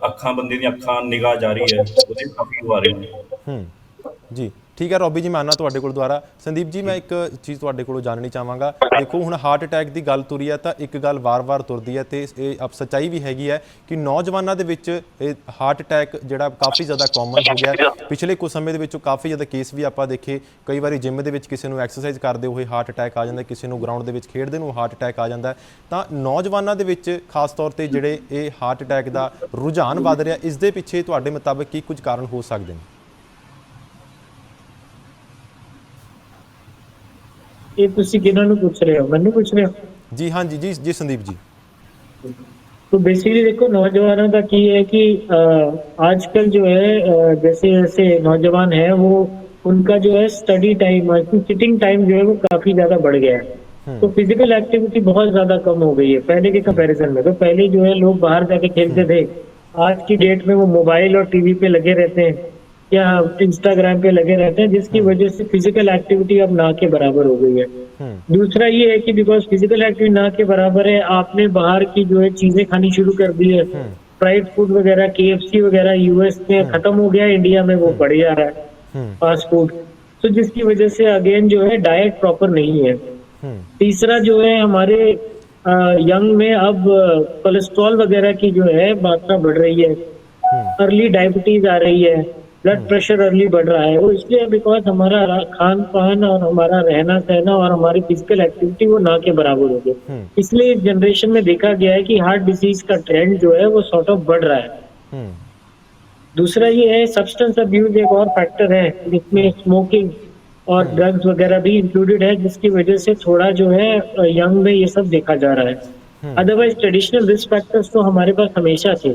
ਅੱਖਾਂ ਬੰਦੇ ਦੀਆਂ ਅੱਖਾਂ ਨਿਗਾਹ ਜਾ ਰਹੀ ਹੈ ਉਹਦੇ ਕਾਫੀ ਹੋ ਰਹੇ ਨੇ। ਹੂੰ। ਜੀ। ਠੀਕ ਹੈ ਰੋਬੀ ਜੀ ਮੈਂ ਆਉਣਾ ਤੁਹਾਡੇ ਕੋਲ ਦੁਬਾਰਾ। ਸੰਦੀਪ ਜੀ ਮੈਂ ਇੱਕ ਚੀਜ਼ ਤੁਹਾਡੇ ਕੋਲੋਂ ਜਾਣਨੀ ਚਾਹਾਂਗਾ। ਦੇਖੋ ਹੁਣ ਹਾਰਟ ਅਟੈਕ ਦੀ ਗੱਲ ਤੁਰੀ ਹੈ ਤਾਂ ਇੱਕ ਗੱਲ ਵਾਰ-ਵਾਰ ਤੁਰਦੀ ਹੈ ਤੇ ਇਹ ਅਬ ਸੱਚਾਈ ਵੀ ਹੈਗੀ ਹੈ ਕਿ ਨੌਜਵਾਨਾਂ ਦੇ ਵਿੱਚ ਇਹ ਹਾਰਟ ਅਟੈਕ ਜਿਹੜਾ ਕਾਫੀ ਜ਼ਿਆਦਾ ਕਾਮਨ ਹੋ ਗਿਆ। ਪਿਛਲੇ ਕੁਝ ਸਮੇਂ ਦੇ ਵਿੱਚੋਂ ਕਾਫੀ ਜ਼ਿਆਦਾ ਕੇਸ ਵੀ ਆਪਾਂ ਦੇਖੇ। ਕਈ ਵਾਰੀ ਜਿਮ ਦੇ ਵਿੱਚ ਕਿਸੇ ਨੂੰ ਐਕਸਰਸਾਈਜ਼ ਕਰਦੇ ਹੋਏ ਹਾਰਟ ਅਟੈਕ ਆ ਜਾਂਦਾ ਕਿਸੇ ਨੂੰ ਗਰਾਊਂਡ ਦੇ ਵਿੱਚ ਖੇਡਦੇ ਨੂੰ ਹਾਰਟ ਅਟੈਕ ਆ ਜਾਂਦਾ। ਤਾਂ ਨੌਜਵਾਨਾਂ ਦੇ ਵਿੱਚ ਖਾਸ ਤੌਰ ਤੇ ਜਿਹੜੇ ਇਹ ਹਾਰਟ ਅਟੈਕ ਦਾ ਰੁਝਾਨ ਵੱਧ ਰਿਹਾ ਇਸ ਦੇ ਪਿੱਛੇ ਤੁਹਾਡੇ ਮੁਤਾਬਕ ਕੀ ਕੁਝ ਕਾਰਨ ਹੋ ਸਕਦੇ ਨੇ? ਇਹ ਤੁਸੀਂ ਕਿਹਨਾਂ ਨੂੰ ਪੁੱਛ ਰਹੇ ਹੋ ਮੈਨੂੰ ਪੁੱਛ ਰਹੇ ਹੋ ਜੀ ਹਾਂ ਜੀ ਜੀ ਜੀ ਸੰਦੀਪ ਜੀ तो बेसिकली देखो नौजवानों का की है कि अ, आजकल जो है अ, जैसे जैसे नौजवान है वो उनका जो है स्टडी टाइम सिटिंग टाइम जो है वो काफी ज्यादा बढ़ गया है तो फिजिकल एक्टिविटी बहुत ज्यादा कम हो गई है पहले के कंपैरिजन में तो पहले जो है लोग बाहर जाके खेलते थे आज की डेट में वो मोबाइल और टीवी पे लगे रहते हैं या इंस्टाग्राम पे लगे रहते हैं जिसकी वजह से फ़िज़िकल एक्टिविटी अब ना के बराबर हो गई है। हम्म। दूसरा ये है कि बिकॉज़ फ़िज़िकल एक्टिविटी ना के बराबर है आपने बाहर की जो है चीज़ें खानी शुरू कर दी है। फ्राइड फ़ूड वगैरह के वगैरह यूएस में खत्म हो गया इंडिया में वो बढ़ जा रहा है। हम्म। फास्ट फ़ूड तो जिसकी वजह से अगेन जो है डाइट प्रॉपर नहीं है। हम्म। तीसरा जो है हमारे यंग में अब कोलेस्ट्रॉल वगैरह की जो है मात्रा बढ़ रही है। अर्ली डायबिटीज़ आ रही है। ब्लड प्रेशर अर्ली बढ़ रहा है। वो इसलिए बिकॉज़ हमारा खान पान और हमारा रहना सहना और हमारी फ़िज़िकल एक्टिविटी वो ना के बराबर हो गई हम्म। इसलिए जनरेशन में देखा गया है कि हार्ट डिज़ीज़ का ट्रेंड जो है वो सॉर्ट ऑफ़ बढ़ रहा है। हम्म। दूसरा ये है सब्सटेंस अब्यूज एक और फैक्टर है जिसमें स्मोकिंग और ड्रग्स वगैरह भी इंक्लूडेड है जिसकी वजह से थोड़ा जो है यंग में ये सब देखा जा रहा है। अदरवाइज़ ट्रेडिशनल रिस्क फैक्टर्स तो हमारे पास हमेशा थे।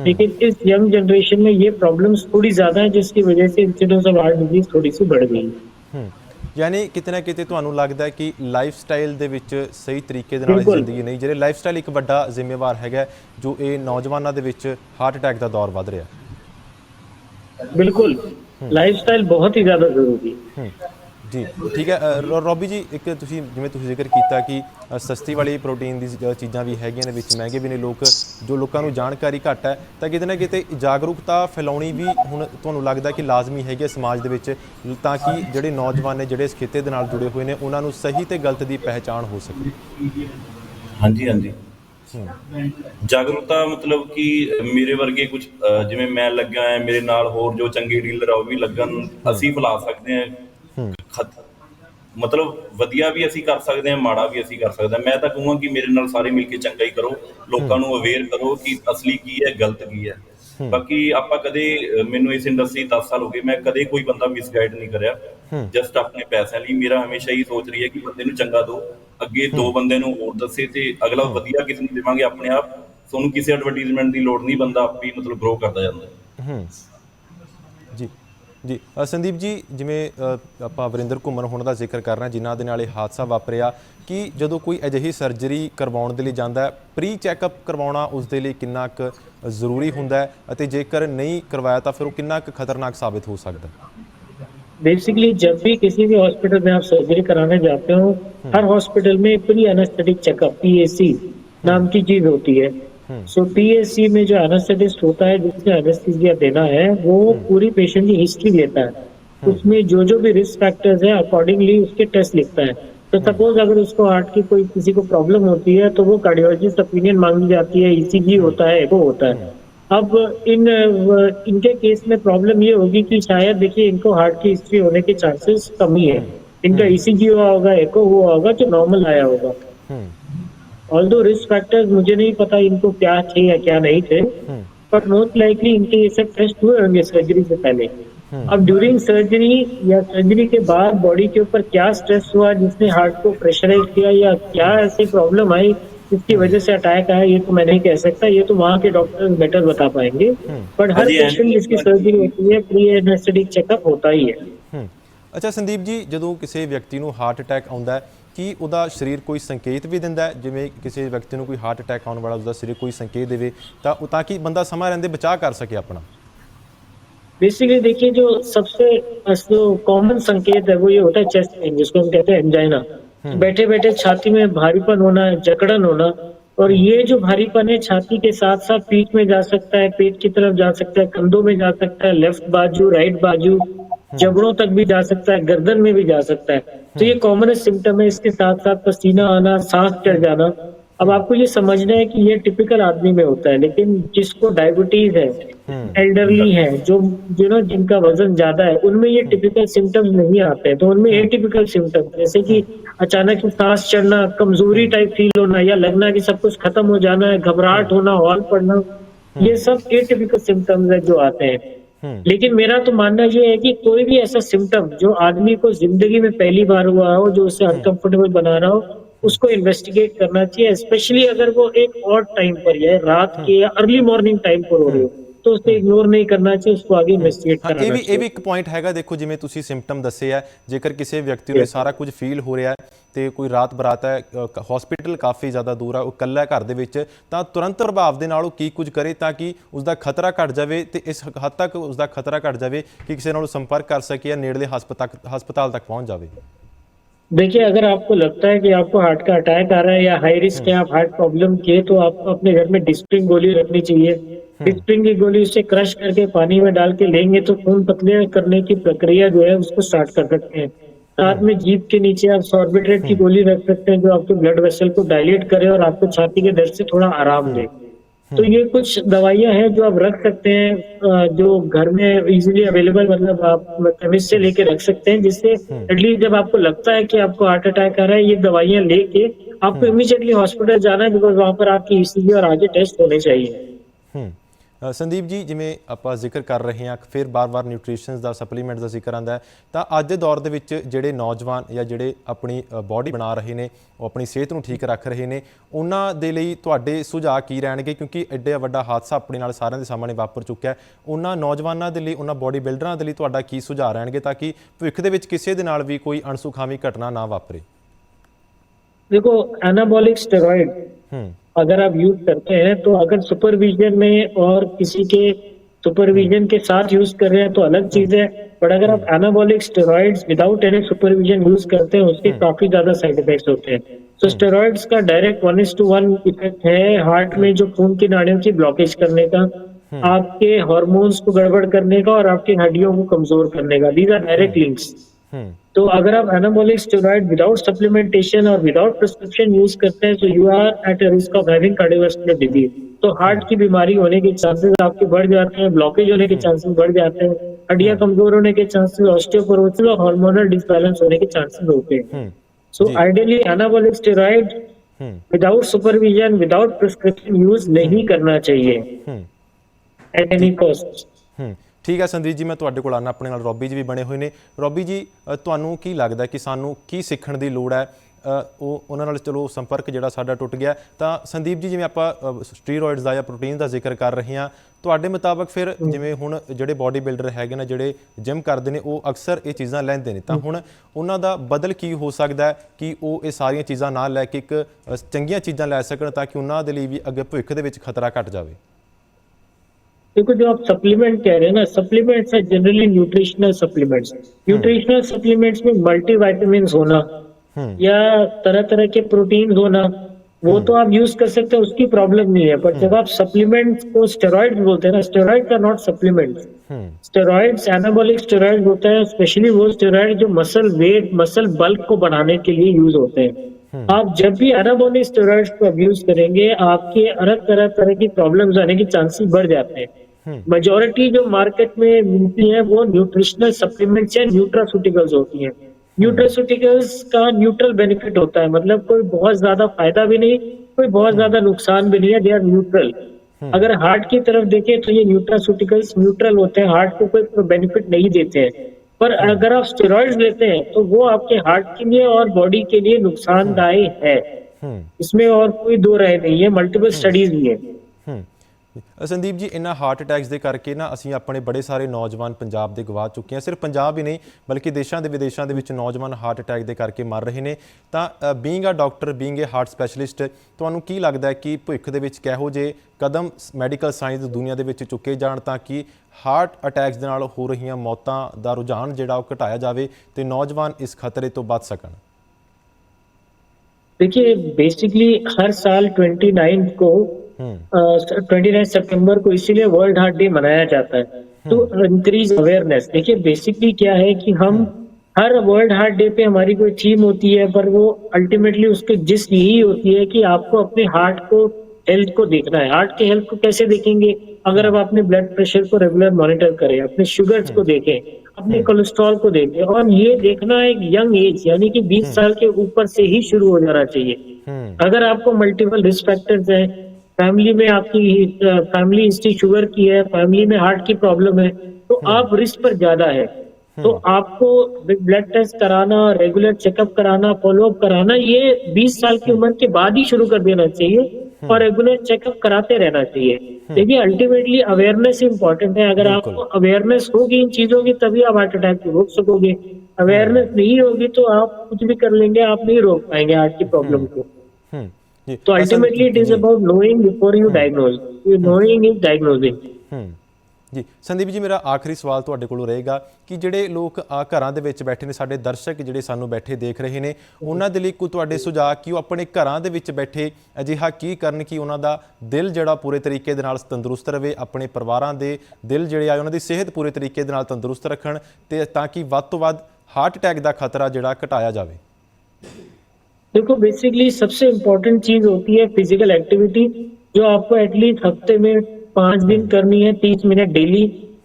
लेकिन इस यंग जनरेशन में ये प्रॉब्लम्स थोड़ी ज्यादा है जिसकी वजह से इंसिडेंस ऑफ हार्ट डिजीज थोड़ी सी बढ़ गई है ਹੂੰ ਯਾਨੀ ਕਿਤੇ ਨਾ ਕਿਤੇ ਤੁਹਾਨੂੰ ਲੱਗਦਾ ਹੈ ਕਿ ਲਾਈਫ ਸਟਾਈਲ ਦੇ ਵਿੱਚ ਸਹੀ ਤਰੀਕੇ ਦੇ ਨਾਲ ਬਿਲਕੁਲ। ਜ਼ਿੰਦਗੀ ਨਹੀਂ ਜਿਹੜੇ ਲਾਈਫ ਸਟਾਈਲ ਇੱਕ ਵੱਡਾ ਜ਼ਿੰਮੇਵਾਰ ਹੈਗਾ ਜੋ ਇਹ ਨੌਜਵਾਨਾਂ ਦੇ ਵਿੱਚ ਹਾਰਟ ਅਟੈਕ ਦਾ ਦੌਰ ਵੱਧ ਰਿਹਾ बिल्कुल लाइफस्टाइल बहुत ही ज्यादा जरूरी है ਹੂੰ ਜੀ। ਠੀਕ ਹੈ ਅ, ਰੋਬੀ ਜੀ ਇੱਕ ਤੁਸੀਂ ਜਿਵੇਂ ਤੁਸੀਂ ਜ਼ਿਕਰ ਕੀਤਾ ਕਿ ਅ, ਸਸਤੀ ਵਾਲੀ ਪ੍ਰੋਟੀਨ ਦੀ ਚੀਜ਼ਾਂ ਵੀ ਹੈਗੀਆਂ ਨੇ ਵਿੱਚ ਮਹਿੰਗੇ ਵੀ ਨੇ ਲੋਕ ਜੋ ਲੋਕਾਂ ਨੂੰ ਜਾਣਕਾਰੀ ਘੱਟ ਹੈ ਤਾਂ ਕਿਤੇ ਨਾ ਕਿਤੇ ਜਾਗਰੂਕਤਾ ਫੈਲਾਉਣੀ ਵੀ ਹੁਣ ਤੁਹਾਨੂੰ ਲੱਗਦਾ ਕਿ ਲਾਜ਼ਮੀ ਹੈਗੀ ਹੈ ਸਮਾਜ ਦੇ ਵਿੱਚ ਤਾਂ ਕਿ ਜਿਹੜੇ ਨੌਜਵਾਨ ਨੇ ਜਿਹੜੇ ਇਸ ਖੇਤੇ ਦੇ ਨਾਲ ਜੁੜੇ ਹੋਏ ਨੇ ਉਹਨਾਂ ਨੂੰ ਸਹੀ ਤੇ ਗਲਤ ਦੀ ਪਹਿਚਾਣ ਹੋ ਸਕੇ। ਹਾਂਜੀ ਹਾਂਜੀ। ਜਾਗਰੂਕਤਾ ਮਤਲਬ ਕਿ ਮੇਰੇ ਵਰਗੇ ਕੁਝ ਜਿਵੇਂ ਮੈਂ ਲੱਗਾ ਹਾਂ ਮੇਰੇ ਨਾਲ ਹੋਰ ਜੋ ਚੰਗੇ ਡੀਲਰ ਆ ਉਹ ਵੀ ਲੱਗਣ ਅਸੀਂ ਫੈਲਾ ਸਕਦੇ ਹਾਂ। ਖਤ ਮਤਲਬ ਵਧੀਆ ਵੀ ਅਸੀਂ ਕਰ ਸਕਦੇ ਹਾਂ ਮਾੜਾ ਵੀ ਅਸੀਂ ਕਰ ਸਕਦੇ ਹਾਂ। ਮੈਂ ਤਾਂ ਕਹੂੰਗਾ ਕਿ ਮੇਰੇ ਨਾਲ ਸਾਰੇ ਮਿਲ ਕੇ ਚੰਗਾ ਹੀ ਕਰੋ। ਲੋਕਾਂ ਨੂੰ ਅਵੇਅਰ ਕਰੋ ਕਿ ਅਸਲੀ ਕੀ ਹੈ ਗਲਤ ਕੀ ਹੈ। ਬਾਕੀ ਆਪਾਂ ਕਦੇ ਮੈਨੂੰ ਇਸ ਇੰਡਸਟਰੀ 10 ਸਾਲ ਹੋ ਗਏ ਮੈਂ ਕਦੇ ਕੋਈ ਬੰਦਾ ਮਿਸਗਾਈਡ ਨਹੀਂ ਕਰਿਆ। ਜਸਟ ਆਪਣੇ ਪੈਸਿਆਂ ਲਈ। ਮੇਰਾ ਹਮੇਸ਼ਾ ਹੀ ਸੋਚ ਰਹੀ ਹੈ ਕਿ ਬੰਦੇ ਨੂੰ ਚੰਗਾ ਦੋ ਅੱਗੇ ਦੋ ਬੰਦੇ ਨੂੰ ਹੋਰ ਦੱਸੇ ਤੇ ਅਗਲਾ ਵਧੀਆ ਕਿਸੇ ਨੂੰ ਦੇਵਾਂਗੇ ਆਪਣੇ ਆਪ। ਤੁਹਾਨੂੰ ਕਿਸੇ ਐਡਵਰਟਾਈਜ਼ਮੈਂਟ ਦੀ ਲੋੜ ਨਹੀਂ ਬੰਦਾ ਆਪੇ ਹੀ ਮਤਲਬ ਗਰੋ ਕਰਦਾ ਜਾਂਦਾ। ਹੈ। ਜੀ ਅ, ਸੰਦੀਪ ਜੀ ਜਿਵੇਂ ਅ, ਆਪਾਂ ਵਰਿੰਦਰ ਘੁੰਮਣ ਹੋਣ ਦਾ ਜ਼ਿਕਰ ਕਰ ਰਹੇ ਹਾਂ ਜਿਨ੍ਹਾਂ ਦੇ ਨਾਲ ਇਹ ਹਾਦਸਾ ਵਾਪਰਿਆ ਕਿ ਜਦੋਂ ਕੋਈ ਅਜਿਹੀ ਸਰਜਰੀ ਕਰਵਾਉਣ ਦੇ ਲਈ ਜਾਂਦਾ ਹੈ ਪ੍ਰੀ ਚੈੱਕਅਪ ਕਰਵਾਉਣਾ ਉਸ ਦੇ ਲਈ ਕਿੰਨਾ ਕੁ ਜ਼ਰੂਰੀ ਹੁੰਦਾ ਹੈ ਅਤੇ ਜੇਕਰ ਨਹੀਂ ਕਰਵਾਇਆ ਤਾਂ ਫਿਰ ਉਹ ਕਿੰਨਾ ਕੁ ਖਤਰਨਾਕ ਸਾਬਿਤ ਹੋ ਸਕਦਾ ਹੈ बेसिकली जब भी किसी भी हॉस्पिटल में आप सर्जरी कराने जाते हो हर हॉस्पिटल में प्री एनेस्थेटिक चेकअप पीएसी नाम की चीज होती है सो पीएससी में जो एनेस्थेटिस्ट होता है जिसने एनेस्थीसिया देना है वो पूरी पेशेंट की हिस्ट्री लेता है। उसमें जो जो भी रिस्क फैक्टर्स है अकॉर्डिंगली उसके टेस्ट लिखता है। तो सपोज़ अगर उसको हार्ट की कोई किसी को प्रॉब्लम होती है तो वो कार्डियोलॉजिस्ट ओपिनियन मांगी जाती है ईसीजी होता है एको होता है। अब इन इनके केस में प्रॉब्लम ये होगी कि शायद देखिए इनको हार्ट की हिस्ट्री होने के चांसेस कम ही है। इनका ईसीजी हुआ होगा एको हुआ होगा जो नॉर्मल आया होगा। ऑल दो रिस्क फैक्टर्स मुझे नहीं पता इनको क्या थे या क्या नहीं थे हम्म। बट मोस्ट लाइकली इनके ये सब टेस्ट हुए होंगे सर्जरी से पहले अब ड्यूरिंग सर्जरी या सर्जरी के बाद बॉडी के ऊपर क्या स्ट्रेस हुआ जिसने हार्ट को प्रेशराइज किया या क्या ऐसी प्रॉब्लम आई जिसकी वजह से अटैक आया ये तो मैं नहीं कह सकता ये तो वहाँ के डॉक्टर बेटर बता पाएंगे बट हर हाँ जी, पेशेंट जिसकी सर्जरी होती है प्री एनेस्थेटिक चेकअप होता ही है ਹੂੰ ਅੱਛਾ ਸੰਦੀਪ ਜੀ ਜਦੋਂ ਕਿਸੇ ਵਿਅਕਤੀ ਨੂੰ ਹਾਰਟ ਅਟੈਕ ਆਉਂਦਾ ਹੈ ਕੀ ਉਹਦਾ ਸਰੀਰ ਕੋਈ ਸੰਕੇਤ ਵੀ ਦਿੰਦਾ ਹੈ ਜਿਵੇਂ ਕਿਸੇ ਵਿਅਕਤੀ ਨੂੰ ਕੋਈ ਹਾਰਟ ਅਟੈਕ ਆਉਣ ਵਾਲਾ ਉਸਦਾ ਸਰੀਰ ਕੋਈ ਸੰਕੇਤ ਦੇਵੇ ਤਾਂ ਉਹ ਤਾਂ ਕਿ ਬੰਦਾ ਸਮਾਂ ਰਹਿੰਦੇ ਬਚਾਅ ਕਰ ਸਕੇ ਆਪਣਾ बेसिकली देखिए जो सबसे जो कॉमन संकेत है वो ये होता है चेस्ट पेन जिसको हम कहते हैं एंजाइना बैठे बैठे छाती में भारीपन होना जकड़न होना और ये जो भारीपन है छाती के साथ साथ पीठ में जा सकता है पेट की तरफ जा सकता है कंधों में जा सकता है लेफ्ट बाजू राइट बाजू जबड़ों तक भी जा सकता है गर्दन में भी जा सकता है। तो ये कॉमन सिम्टम है इसके साथ साथ पसीना आना सांस चढ़ जाना। अब आपको ये समझना है कि ये टिपिकल आदमी में होता है लेकिन जिसको डायबिटीज़ है एल्डरली है जो जो ना जिनका वज़न ज़्यादा है उनमें ये टिपिकल सिम्टम्स नहीं आते। हैं तो उनमें एटिपिकल सिम्टम्स जैसे कि अचानक सांस चढ़ना कमज़ोरी टाइप फील होना या लगना कि सब कुछ खत्म हो जाना है घबराहट होना हॉल पड़ना ये सब एटिपिकल सिम्टम्स है जो आते हैं। हम्म लेकिन मेरा तो मानना ये है कि कोई भी ऐसा सिम्टम जो आदमी को ज़िंदगी में पहली बार हुआ हो जो उसे अनकंफर्टेबल बना रहा हो उसको इन्वेस्टिगेट करना चाहिए स्पेशली अगर वो एक और टाइम पर है रात के या अर्ली मॉर्निंग टाइम पर हो रही हो। तो उसे इग्नोर नहीं करना चाहिए उसको आगे इन्वेस्टिगेट ਹਾਂ ਇਹ कराना ਵੀ ਇਹ चाहिए ਵੀ ਇੱਕ ਪੁਆਇੰਟ ਹੈਗਾ ਦੇਖੋ ਜਿਵੇਂ ਤੁਸੀਂ ਸਿੰਪਟਮ ਦੱਸੇ ਆ ਜੇਕਰ ਕਿਸੇ ਵਿਅਕਤੀ ਨੂੰ ਇਹ ਸਾਰਾ ਕੁਝ ਫੀਲ ਹੋ ਰਿਹਾ ਹੈ ਤੇ ਕੋਈ ਰਾਤ ਬਰਾਤ ਹੈ ਹਸਪੀਟਲ ਕਾਫੀ ਜ਼ਿਆਦਾ ਦੂਰ ਆ ਉਹ ਇਕੱਲਾ ਹੈ ਘਰ ਦੇ ਵਿੱਚ ਤਾਂ ਤੁਰੰਤ ਪ੍ਰਭਾਵ ਦੇ ਨਾਲ ਉਹ ਕੀ ਕੁਝ ਕਰੇ ਤਾਂ ਕਿ ਉਸ ਦਾ ਖਤਰਾ ਘਟ ਜਾਵੇ ਤੇ ਇਸ ਹੱਦ ਤੱਕ ਉਸ ਦਾ ਖਤਰਾ ਘਟ ਜਾਵੇ ਕਿ ਕਿਸੇ ਨਾਲ ਉਹ ਸੰਪਰਕ ਕਰ ਸਕੇ ਜਾਂ ਨੇੜਲੇ ਹਸਪਤਾਲ ਹਸਪਤਾਲ ਤੱਕ ਪਹੁੰਚ ਜਾਵੇ देखिए अगर आपको लगता है कि आपको हार्ट का अटैक आ रहा है या हाई रिस्क है आप हार्ट प्रॉब्लम के तो आपको अपने घर में डिस्प्रिंग गोली रखनी चाहिए डिस्प्रिंग की गोली उसे क्रश करके पानी में डाल के लेंगे तो खून पतले करने की प्रक्रिया जो है उसको स्टार्ट कर सकते हैं। साथ में जीप के नीचे आप सॉर्बिट्रेट की गोली रख सकते हैं जो आपके ब्लड वेसल को डायलेट करे और आपको छाती के दर्द से थोड़ा आराम दे। तो ये कुछ दवाइयाँ हैं जो आप रख सकते हैं जो घर में इजीली अवेलेबल मतलब आप केमिस्ट से लेके रख सकते हैं जिससे एटलीस्ट जब आपको लगता है कि आपको हार्ट अटैक आ रहा है ये दवाइयाँ लेके आपको इमीडिएटली हॉस्पिटल जाना है बिकॉज़ वहाँ पर आपकी ईसीजी और आगे टेस्ट होने चाहिए। ਸੰਦੀਪ ਜੀ ਜਿਵੇਂ ਆਪਾਂ ਜ਼ਿਕਰ ਕਰ ਰਹੇ ਹਾਂ ਫਿਰ ਬਾਰ-ਬਾਰ ਨਿਊਟ੍ਰੀਸ਼ਨਸ ਦਾ ਸਪਲੀਮੈਂਟ ਦਾ ਜ਼ਿਕਰ ਆਉਂਦਾ ਹੈ ਤਾਂ ਅੱਜ ਦੇ ਦੌਰ ਦੇ ਵਿੱਚ ਜਿਹੜੇ ਨੌਜਵਾਨ ਜਾਂ ਜਿਹੜੇ ਆਪਣੀ ਬਾਡੀ ਬਣਾ ਰਹੇ ਨੇ ਉਹ ਆਪਣੀ ਸਿਹਤ ਨੂੰ ਠੀਕ ਰੱਖ ਰਹੇ ਨੇ ਉਹਨਾਂ ਦੇ ਲਈ ਤੁਹਾਡੇ ਸੁਝਾਅ ਕੀ ਰਹਿਣਗੇ? ਕਿਉਂਕਿ ਐਡਾ ਵੱਡਾ ਹਾਦਸਾ ਆਪਣੇ ਨਾਲ ਸਾਰਿਆਂ ਦੇ ਸਾਹਮਣੇ ਵਾਪਰ ਚੁੱਕਿਆ ਉਹਨਾਂ ਨੌਜਵਾਨਾਂ ਦੇ ਲਈ ਉਹਨਾਂ ਬਾਡੀ ਬਿਲਡਰਾਂ ਦੇ ਲਈ ਤੁਹਾਡਾ ਕੀ ਸੁਝਾਅ ਰਹਿਣਗੇ ਤਾਂ ਕਿ ਭਵਿੱਖ ਦੇ ਵਿੱਚ ਕਿਸੇ ਦੇ ਨਾਲ ਵੀ ਕੋਈ ਅਣਸੁਖਾਵੀ ਘਟਨਾ ਨਾ ਵਾਪਰੇ? ਦੇਖੋ ਐਨਾਬੋਲਿਕ ਸਟੀਰੋਇਡ ਹੂੰ। अगर आप यूज़ करते हैं तो अगर सुपरविजन में और किसी के सुपरविजन के साथ यूज़ कर रहे हैं तो अलग चीज़ है। बट अगर आप anabolic steroids without any supervision use करते हैं उसके काफ़ी ज़्यादा साइड इफेक्ट्स होते हैं। तो स्टेरॉइड्स का direct one is to one effect है हार्ट में जो खून की नाड़ियों की ब्लॉकेज करने का आपके हॉर्मोन्स को गड़बड़ करने का और आपकी हड्डियों को कमज़ोर करने का। These are direct links Hmm. तो अगर आप एनाबोलिक स्टेरॉइड विदाउट सप्लीमेंटेशन और विदाउट प्रिस्क्रिप्शन यूज़ करते हैं तो you are at risk of having cardiovascular disease तो हार्ट की बीमारी होने के चांसेस आपके बढ़ जाते हैं ब्लॉकेज होने के hmm. चांसेस बढ़ जाते हैं हड्डियाँ hmm. कमज़ोर होने के चांसेस ऑस्टियोपोरोसिस और हार्मोनल डिसबैलेंस होने के चांसेस होते हैं। So ideally anabolic steroid without supervision without prescription use नहीं करना चाहिए। एट एनी कॉस्ट ਠੀਕ ਹੈ ਸੰਦੀਪ ਜੀ ਮੈਂ ਤੁਹਾਡੇ ਕੋਲ ਆਣਾ ਆਪਣੇ ਨਾਲ ਰੋਬੀ ਜੀ ਵੀ ਬਣੇ ਹੋਏ ਨੇ। ਰੋਬੀ ਜੀ ਤੁਹਾਨੂੰ ਕੀ ਲੱਗਦਾ ਕਿ ਸਾਨੂੰ ਕੀ ਸਿੱਖਣ ਦੀ ਲੋੜ ਹੈ? ਉਹ ਉਹਨਾਂ ਨਾਲ ਚਲੋ ਸੰਪਰਕ ਜਿਹੜਾ ਸਾਡਾ ਟੁੱਟ ਗਿਆ। ਤਾਂ ਸੰਦੀਪ ਜੀ ਜਿਵੇਂ ਆਪਾਂ ਸਟੀਰੋਇਡਸ ਦਾ ਜਾਂ ਪ੍ਰੋਟੀਨ ਦਾ ਜ਼ਿਕਰ ਕਰ ਰਹੇ ਹਾਂ ਤੁਹਾਡੇ ਮੁਤਾਬਕ ਫਿਰ ਜਿਵੇਂ ਹੁਣ ਜਿਹੜੇ ਬਾਡੀ ਬਿਲਡਰ ਹੈਗੇ ਨੇ ਜਿਹੜੇ ਜਿਮ ਕਰਦੇ ਨੇ ਉਹ ਅਕਸਰ ਇਹ ਚੀਜ਼ਾਂ ਲੈਂਦੇ ਨੇ। ਤਾਂ ਹੁਣ ਉਹਨਾਂ ਦਾ ਬਦਲ ਕੀ ਹੋ ਸਕਦਾ ਹੈ ਕਿ ਉਹ ਇਹ ਸਾਰੀਆਂ ਚੀਜ਼ਾਂ ਨਾਲ ਲੈ ਕੇ ਇੱਕ ਚੰਗੀਆਂ ਚੀਜ਼ਾਂ ਲੈ ਸਕਣ ਤਾਂ ਕਿ ਉਹਨਾਂ ਦੇ ਲਈ ਵੀ ਅੱਗੇ ਭਵਿੱਖ ਦੇ ਵਿੱਚ ਖਤਰਾ ਘਟ ਜਾਵੇ? देखो जो आप सप्लीमेंट कह रहे हैं ना सप्लीमेंट्स है generally nutritional supplements nutritional supplements में मल्टी होना हम्म। या तरह तरह के प्रोटीन होना वो तो आप यूज़ कर सकते हैं उसकी प्रॉब्लम नहीं है। पर जब आप सप्लीमेंट्स को स्टेरॉइड बोलते हैं ना steroid are not supplement hmm. Steroids anabolic steroid होता है स्पेशली वो स्टेरॉइड जो मसल वेट मसल बल्क को बढ़ाने के लिए यूज़ होते हैं। आप जब भी एनाबॉलिक स्टेरॉइड्स को अब्यूज करेंगे आपके अलग तरह तरह की प्रॉब्लम्स आने के चांसेस बढ़ जाते हैं। हम्म। मेजोरिटी जो मार्केट में मिलती है वो न्यूट्रिशनल सप्लीमेंट्स या न्यूट्रासूटिकल्स होती हैं। न्यूट्रासूटिकल्स का न्यूट्रल बेनिफिट होता है। मतलब कोई बहुत ज़्यादा फ़ायदा भी नहीं कोई बहुत ज़्यादा नुकसान भी नहीं है दे आर न्यूट्रल अगर हार्ट की तरफ़ देखें तो ये न्यूट्रास्यूटिकल्स न्यूट्रल होते हैं। हार्ट को कोई बेनिफिट नहीं देते हैं। पर अगर आप स्टेरॉइड लेते हैं तो वो आपके हार्ट के लिए और बॉडी के लिए नुकसानदायी है इसमें और कोई दो राय नहीं है मल्टीपल स्टडीज भी है ਸੰਦੀਪ ਜੀ ਇਹਨਾਂ ਹਾਰਟ ਅਟੈਕਸ ਦੇ ਕਰਕੇ ਨਾ ਅਸੀਂ ਆਪਣੇ ਬੜੇ ਸਾਰੇ ਨੌਜਵਾਨ ਪੰਜਾਬ ਦੇ ਗਵਾ ਚੁੱਕੇ ਹਾਂ ਸਿਰਫ ਪੰਜਾਬ ਹੀ ਨਹੀਂ ਬਲਕਿ ਦੇਸ਼ਾਂ ਦੇ ਵਿਦੇਸ਼ਾਂ ਦੇ ਵਿੱਚ ਨੌਜਵਾਨ ਹਾਰਟ ਅਟੈਕ ਦੇ ਕਰਕੇ ਮਰ ਰਹੇ ਨੇ ਤਾਂ being a doctor being a heart specialist ਤੁਹਾਨੂੰ ਕੀ ਲੱਗਦਾ ਹੈ ਕਿ ਭਵਿੱਖ ਦੇ ਵਿੱਚ ਕਿਹੋ ਜਿਹੇ ਕਦਮ ਮੈਡੀਕਲ ਸਾਇੰਸ ਦੁਨੀਆ ਦੇ ਵਿੱਚ ਚੁੱਕੇ ਜਾਣ ਤਾਂ ਕਿ ਹਾਰਟ ਅਟੈਕਸ ਦੇ ਨਾਲ ਹੋ ਰਹੀਆਂ ਮੌਤਾਂ ਦਾ ਰੁਝਾਨ ਜਿਹੜਾ ਉਹ ਘਟਾਇਆ ਜਾਵੇ ਤੇ ਨੌਜਵਾਨ ਇਸ ਖਤਰੇ ਤੋਂ ਬਚ ਸਕਣ देखिए बेसिकली हर साल 29 को ਹੂੰ ट्वेंटी नाइन सितंबर को इसीलिए वर्ल्ड हार्ट डे मनाया जाता है। तो इंक्रीज अवेयरनेस देखिए बेसिकली क्या है कि हम हर वर्ल्ड हार्ट डे पे हमारी कोई थीम होती है पर वो अल्टीमेटली उसके जिस यही होती है कि आपको अपने हार्ट को हेल्थ को देखना है। हार्ट के हेल्थ को कैसे देखेंगे? अगर आप अपने ब्लड प्रेशर को रेगुलर मॉनिटर करें अपने शुगर्स को देखें अपने कोलेस्ट्रॉल को देखें और ये देखना एक यंग एज यानी कि 20 साल के ऊपर से ही शुरू हो जाना चाहिए। अगर आपको मल्टीपल रिस्क फैक्टर्स हैं फैमिली में आपकी फैमिली हिस्ट्री शुगर की है फैमिली में हार्ट की प्रॉब्लम है तो आप रिस्क पर ज़्यादा है। तो आपको ब्लड टेस्ट कराना रेगुलर चेकअप कराना फॉलोअप कराना ये 20 साल की उम्र के बाद ही शुरू कर देना चाहिए और रेगुलर चेकअप कराते रहना चाहिए। देखिए अल्टीमेटली अवेयरनेस इंपॉर्टेंट है। अगर आपको अवेयरनेस होगी इन चीज़ों की तभी आप हार्ट अटैक को रोक सकोगे। अवेयरनेस नहीं होगी तो आप कुछ भी कर लेंगे आप नहीं रोक पाएँगे हार्ट की प्रॉब्लम को। ਅਸਲ- ultimately it is about knowing before you diagnose. You knowing is diagnosing. ਹੂੰ ਜੀ ਸੰਦੀਪ ਜੀ ਮੇਰਾ ਆਖਰੀ ਸਵਾਲ ਤੁਹਾਡੇ ਕੋਲੋਂ ਰਹੇਗਾ ਕਿ ਜਿਹੜੇ ਲੋਕ ਆ ਘਰਾਂ ਦੇ ਵਿੱਚ ਬੈਠੇ ਨੇ ਸਾਡੇ ਦਰਸ਼ਕ ਜਿਹੜੇ ਸਾਨੂੰ ਬੈਠੇ ਦੇਖ ਰਹੇ ਨੇ ਉਹਨਾਂ ਦੇ ਲਈ ਕੋਈ ਤੁਹਾਡੇ ਸੁਝਾਅ ਕਿ ਉਹ ਆਪਣੇ ਘਰਾਂ ਦੇ ਵਿੱਚ ਬੈਠੇ ਅਜਿਹਾ ਕੀ ਕਰਨ ਕਿ ਉਹਨਾਂ ਦਾ ਦਿਲ ਜਿਹੜਾ ਪੂਰੇ ਤਰੀਕੇ ਦੇ ਨਾਲ ਤੰਦਰੁਸਤ ਰਵੇ ਆਪਣੇ ਪਰਿਵਾਰਾਂ ਦੇ ਦਿਲ ਜਿਹੜੇ ਆ ਉਹਨਾਂ ਦੀ ਸਿਹਤ ਪੂਰੇ ਤਰੀਕੇ ਦੇ ਨਾਲ ਤੰਦਰੁਸਤ ਰੱਖਣ ਤੇ ਤਾਂ ਕਿ ਵੱਧ ਤੋਂ ਵੱਧ ਹਾਰਟ ਅਟੈਕ ਦਾ ਖਤਰਾ ਜਿਹੜਾ ਘਟਾਇਆ ਜਾਵੇ। देखो बेसिकली सबसे इम्पोर्टेंट चीज़ होती है फ़िज़िकल एक्टिविटी जो आपको एटलीस्ट हफ़्ते में पाँच दिन करनी है तीस मिनट डेली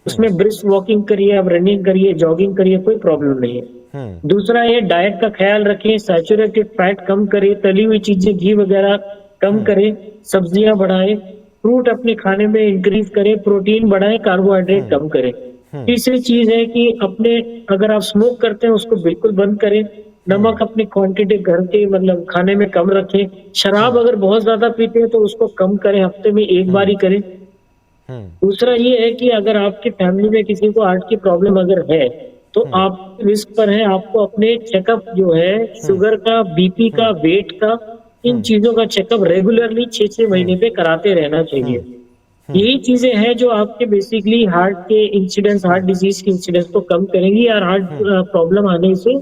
उसमें ब्रिस्क वॉकिंग करिए आप रनिंग करिए जॉगिंग करिए कोई प्रॉब्लम नहीं है। दूसरा ये डाइट का ख्याल रखें सैचुरेटेड फैट कम करें तली हुई चीज़ें घी वगैरह कम करें सब्ज़ियाँ बढ़ाएँ फ्रूट अपने खाने में इंक्रीज करें प्रोटीन बढ़ाएँ कार्बोहाइड्रेट कम करें। तीसरी चीज़ है कि अपने अगर आप स्मोक करते हैं उसको बिल्कुल बंद करें। नमक अपनी क्वांटिटी घर के मतलब खाने में कम रखें। शराब अगर बहुत ज़्यादा पीते हैं तो उसको कम करें हफ़्ते में एक बार ही करें। दूसरा ये है कि अगर आपकी फैमिली में किसी को हार्ट की प्रॉब्लम अगर है तो आप रिस्क पर है। आपको अपने चेकअप जो है शुगर का बीपी का वेट का इन चीज़ों का चेकअप रेगुलरली छह छह महीने पे कराते रहना चाहिए। यही चीज़ें हैं जो आपके बेसिकली हार्ट के इंसिडेंस हार्ट डिज़ीज़ के इंसिडेंस को कम करेंगी और हार्ट प्रॉब्लम आने से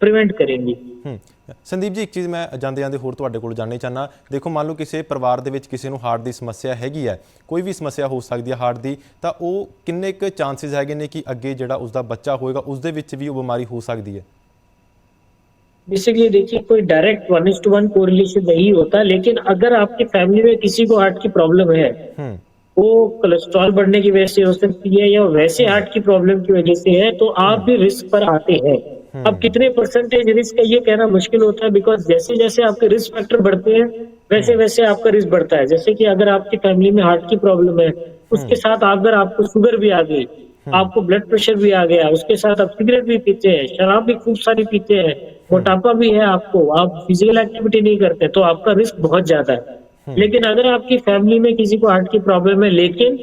प्रिवेंट करेंगी ਹੂੰ ਸੰਦੀਪ ਜੀ ਇੱਕ ਚੀਜ਼ ਮੈਂ ਜਾਂਦੇ ਜਾਂਦੇ ਹੋਰ ਤੁਹਾਡੇ ਕੋਲ ਜਾਣਨੀ ਚਾਹਨਾ ਦੇਖੋ ਮੰਨ ਲਓ ਕਿਸੇ ਪਰਿਵਾਰ ਦੇ ਵਿੱਚ ਕਿਸੇ ਨੂੰ ਹਾਰਟ ਦੀ ਸਮੱਸਿਆ ਹੈਗੀ ਹੈ ਕੋਈ ਵੀ ਸਮੱਸਿਆ ਹੋ ਸਕਦੀ ਹੈ ਹਾਰਟ ਦੀ ਤਾਂ ਉਹ ਕਿੰਨੇ ਕੁ ਚਾਂਸਸ ਹੈਗੇ ਨੇ ਕਿ ਅੱਗੇ ਜਿਹੜਾ ਉਸਦਾ ਬੱਚਾ ਹੋਏਗਾ ਉਸ ਦੇ ਵਿੱਚ ਵੀ ਉਹ ਬਿਮਾਰੀ ਹੋ ਸਕਦੀ ਹੈ बेसिकली देखिए कोई direct one is to one correlation नहीं होता लेकिन अगर आपकी फैमिली में किसी को हार्ट की प्रॉब्लम है ਹੂੰ वो कोलेस्ट्रॉल बढ़ने की वजह से हो सकती है या वैसे हार्ट की प्रॉब्लम की वजह से है तो आप भी रिस्क पर आते हैं अब कितने परसेंटेज रिस्क है ये कहना मुश्किल होता है बिकॉज़ जैसे जैसे आपके रिस्क फैक्टर बढ़ते हैं वैसे वैसे आपका रिस्क बढ़ता है। जैसे कि अगर आपकी फैमिली में हार्ट की प्रॉब्लम है उसके साथ अगर आपको शुगर भी आ गई आपको ब्लड प्रेशर भी आ गया उसके साथ आप सिगरेट भी पीते हैं शराब भी खूब सारी पीते हैं मोटापा भी है आपको आप फ़िज़िकल एक्टिविटी नहीं करते तो आपका रिस्क बहुत ज़्यादा है। लेकिन अगर आपकी फैमिली में किसी को हार्ट की प्रॉब्लम है लेकिन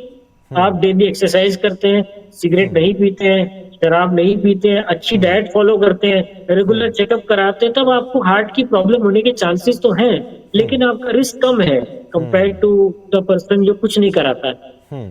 आप डेली एक्सरसाइज करते हैं सिगरेट नहीं पीते हैं शराब नहीं पीते हैं अच्छी डाइट फॉलो करते हैं रेगुलर चेकअप कराते हैं तब आपको हार्ट की प्रॉब्लम होने के चांसेस तो हैं लेकिन आपका रिस्क कम है कंपेयर टू द पर्सन जो कुछ नहीं कराता है। ਹੂੰ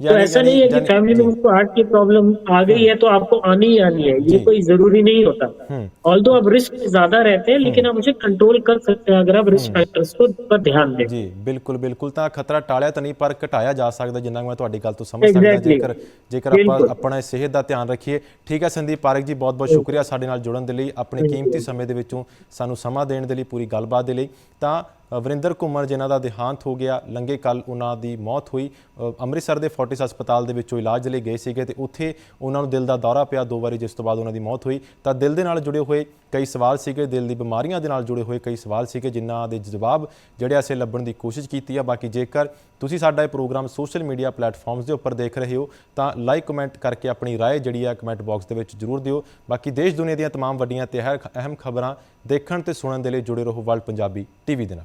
तो ऐसा नहीं है कि यानी- फैमिली में जी, उसको हार्ट की प्रॉब्लम आ गई है तो आपको आनी ही आनी है ये जी। कोई जरूरी नहीं होता हम्म। ऑल आप रिस्क ज्यादा रहते हैं लेकिन आप उसे कंट्रोल कर सकते हैं अगर आप रिस्क फैक्टर्स को पर ध्यान दें ਜੀ ਬਿਲਕੁਲ ਬਿਲਕੁਲ ਤਾਂ ਖਤਰਾ ਟਾਲਿਆ ਤਾਂ ਨਹੀਂ ਪਰ ਘਟਾਇਆ ਜਾ ਸਕਦਾ ਜਿੰਨਾ ਕੁ ਮੈਂ ਤੁਹਾਡੀ ਗੱਲ ਤੋਂ ਸਮਝ ਸਕਦਾ Exactly. ਜੇਕਰ ਜੇਕਰ ਆਪਾਂ ਬਿਲਕੁਲ। ਆਪਣਾ ਸਿਹਤ ਦਾ ਧਿਆਨ ਰੱਖੀਏ ਠੀਕ ਹੈ ਸੰਦੀਪ ਪਾਰਕ ਜੀ ਬਹੁਤ ਬਹੁਤ ਸ਼ੁਕਰੀਆ ਸਾਡੇ ਨਾਲ ਜੁੜਨ ਦੇ ਲਈ ਆਪਣੇ ਕੀਮਤੀ ਸਮੇਂ ਦੇ ਵਿੱਚੋਂ ਸਾਨੂੰ ਸਮਾਂ ਦੇਣ ਦੇ ਲਈ ਪੂਰੀ ਗੱਲਬਾਤ ਦੇ ਲਈ ਤਾਂ ਅ, ਵਰਿੰਦਰ ਘੁੰਮਣ ਜਿਨ੍ਹਾਂ ਦਾ ਦੇਹਾਂਤ ਹੋ ਗਿਆ ਲੰਗੇ ਕੱਲ ਉਹਨਾਂ ਦੀ ਮੌਤ ਹੋਈ ਅ, ਅੰਮ੍ਰਿਤਸਰ ਦੇ ਫੋਰਟਿਸ ਹਸਪਤਾਲ ਦੇ ਵਿੱਚੋਂ ਇਲਾਜ ਲਈ ਗਏ ਸੀਗੇ ਤੇ ਉੱਥੇ ਉਹਨਾਂ ਨੂੰ ਦਿਲ ਦਾ ਦੌਰਾ ਪਿਆ ਦੋ ਵਾਰੀ ਜਿਸ ਤੋਂ ਬਾਅਦ ਉਹਨਾਂ ਦੀ ਮੌਤ ਹੋਈ ਤਾਂ ਦਿਲ ਦੇ ਨਾਲ ਜੁੜੇ ਹੋਏ ਕਈ ਸਵਾਲ ਸੀਗੇ ਦਿਲ ਦੀ ਬਿਮਾਰੀਆਂ ਦੇ ਨਾਲ ਜੁੜੇ ਹੋਏ ਕਈ ਸਵਾਲ ਸੀਗੇ ਜਿਨ੍ਹਾਂ ਦੇ ਜਵਾਬ ਜਿਹੜੇ ਅਸੀਂ ਲੱਭਣ ਦੀ ਕੋਸ਼ਿਸ਼ ਕੀਤੀ ਆ ਬਾਕੀ ਜੇਕਰ ਤੁਸੀਂ ਸਾਡਾ ਇਹ ਪ੍ਰੋਗਰਾਮ ਸੋਸ਼ਲ ਮੀਡੀਆ ਪਲੇਟਫਾਰਮਸ ਦੇ ਉੱਪਰ ਦੇਖ ਰਹੇ ਹੋ ਤਾਂ ਲਾਈਕ ਕਮੈਂਟ ਕਰਕੇ ਆਪਣੀ رائے ਜਿਹੜੀ ਆ ਕਮੈਂਟ ਬਾਕਸ ਦੇ ਵਿੱਚ ਜਰੂਰ ਦਿਓ ਬਾਕੀ ਦੇਸ਼ ਦੁਨੀਆ ਦੀਆਂ तमाम ਵੱਡੀਆਂ ਤੇ ਅਹਿਮ ਖਬਰਾਂ ਦੇਖਣ ਤੇ ਸੁਣਨ ਦੇ ਲਈ ਜੁੜੇ ਰਹੋ ਵਰਲਡ ਪੰਜਾਬੀ ਟੀਵੀ ਦੇ ਨਾਲ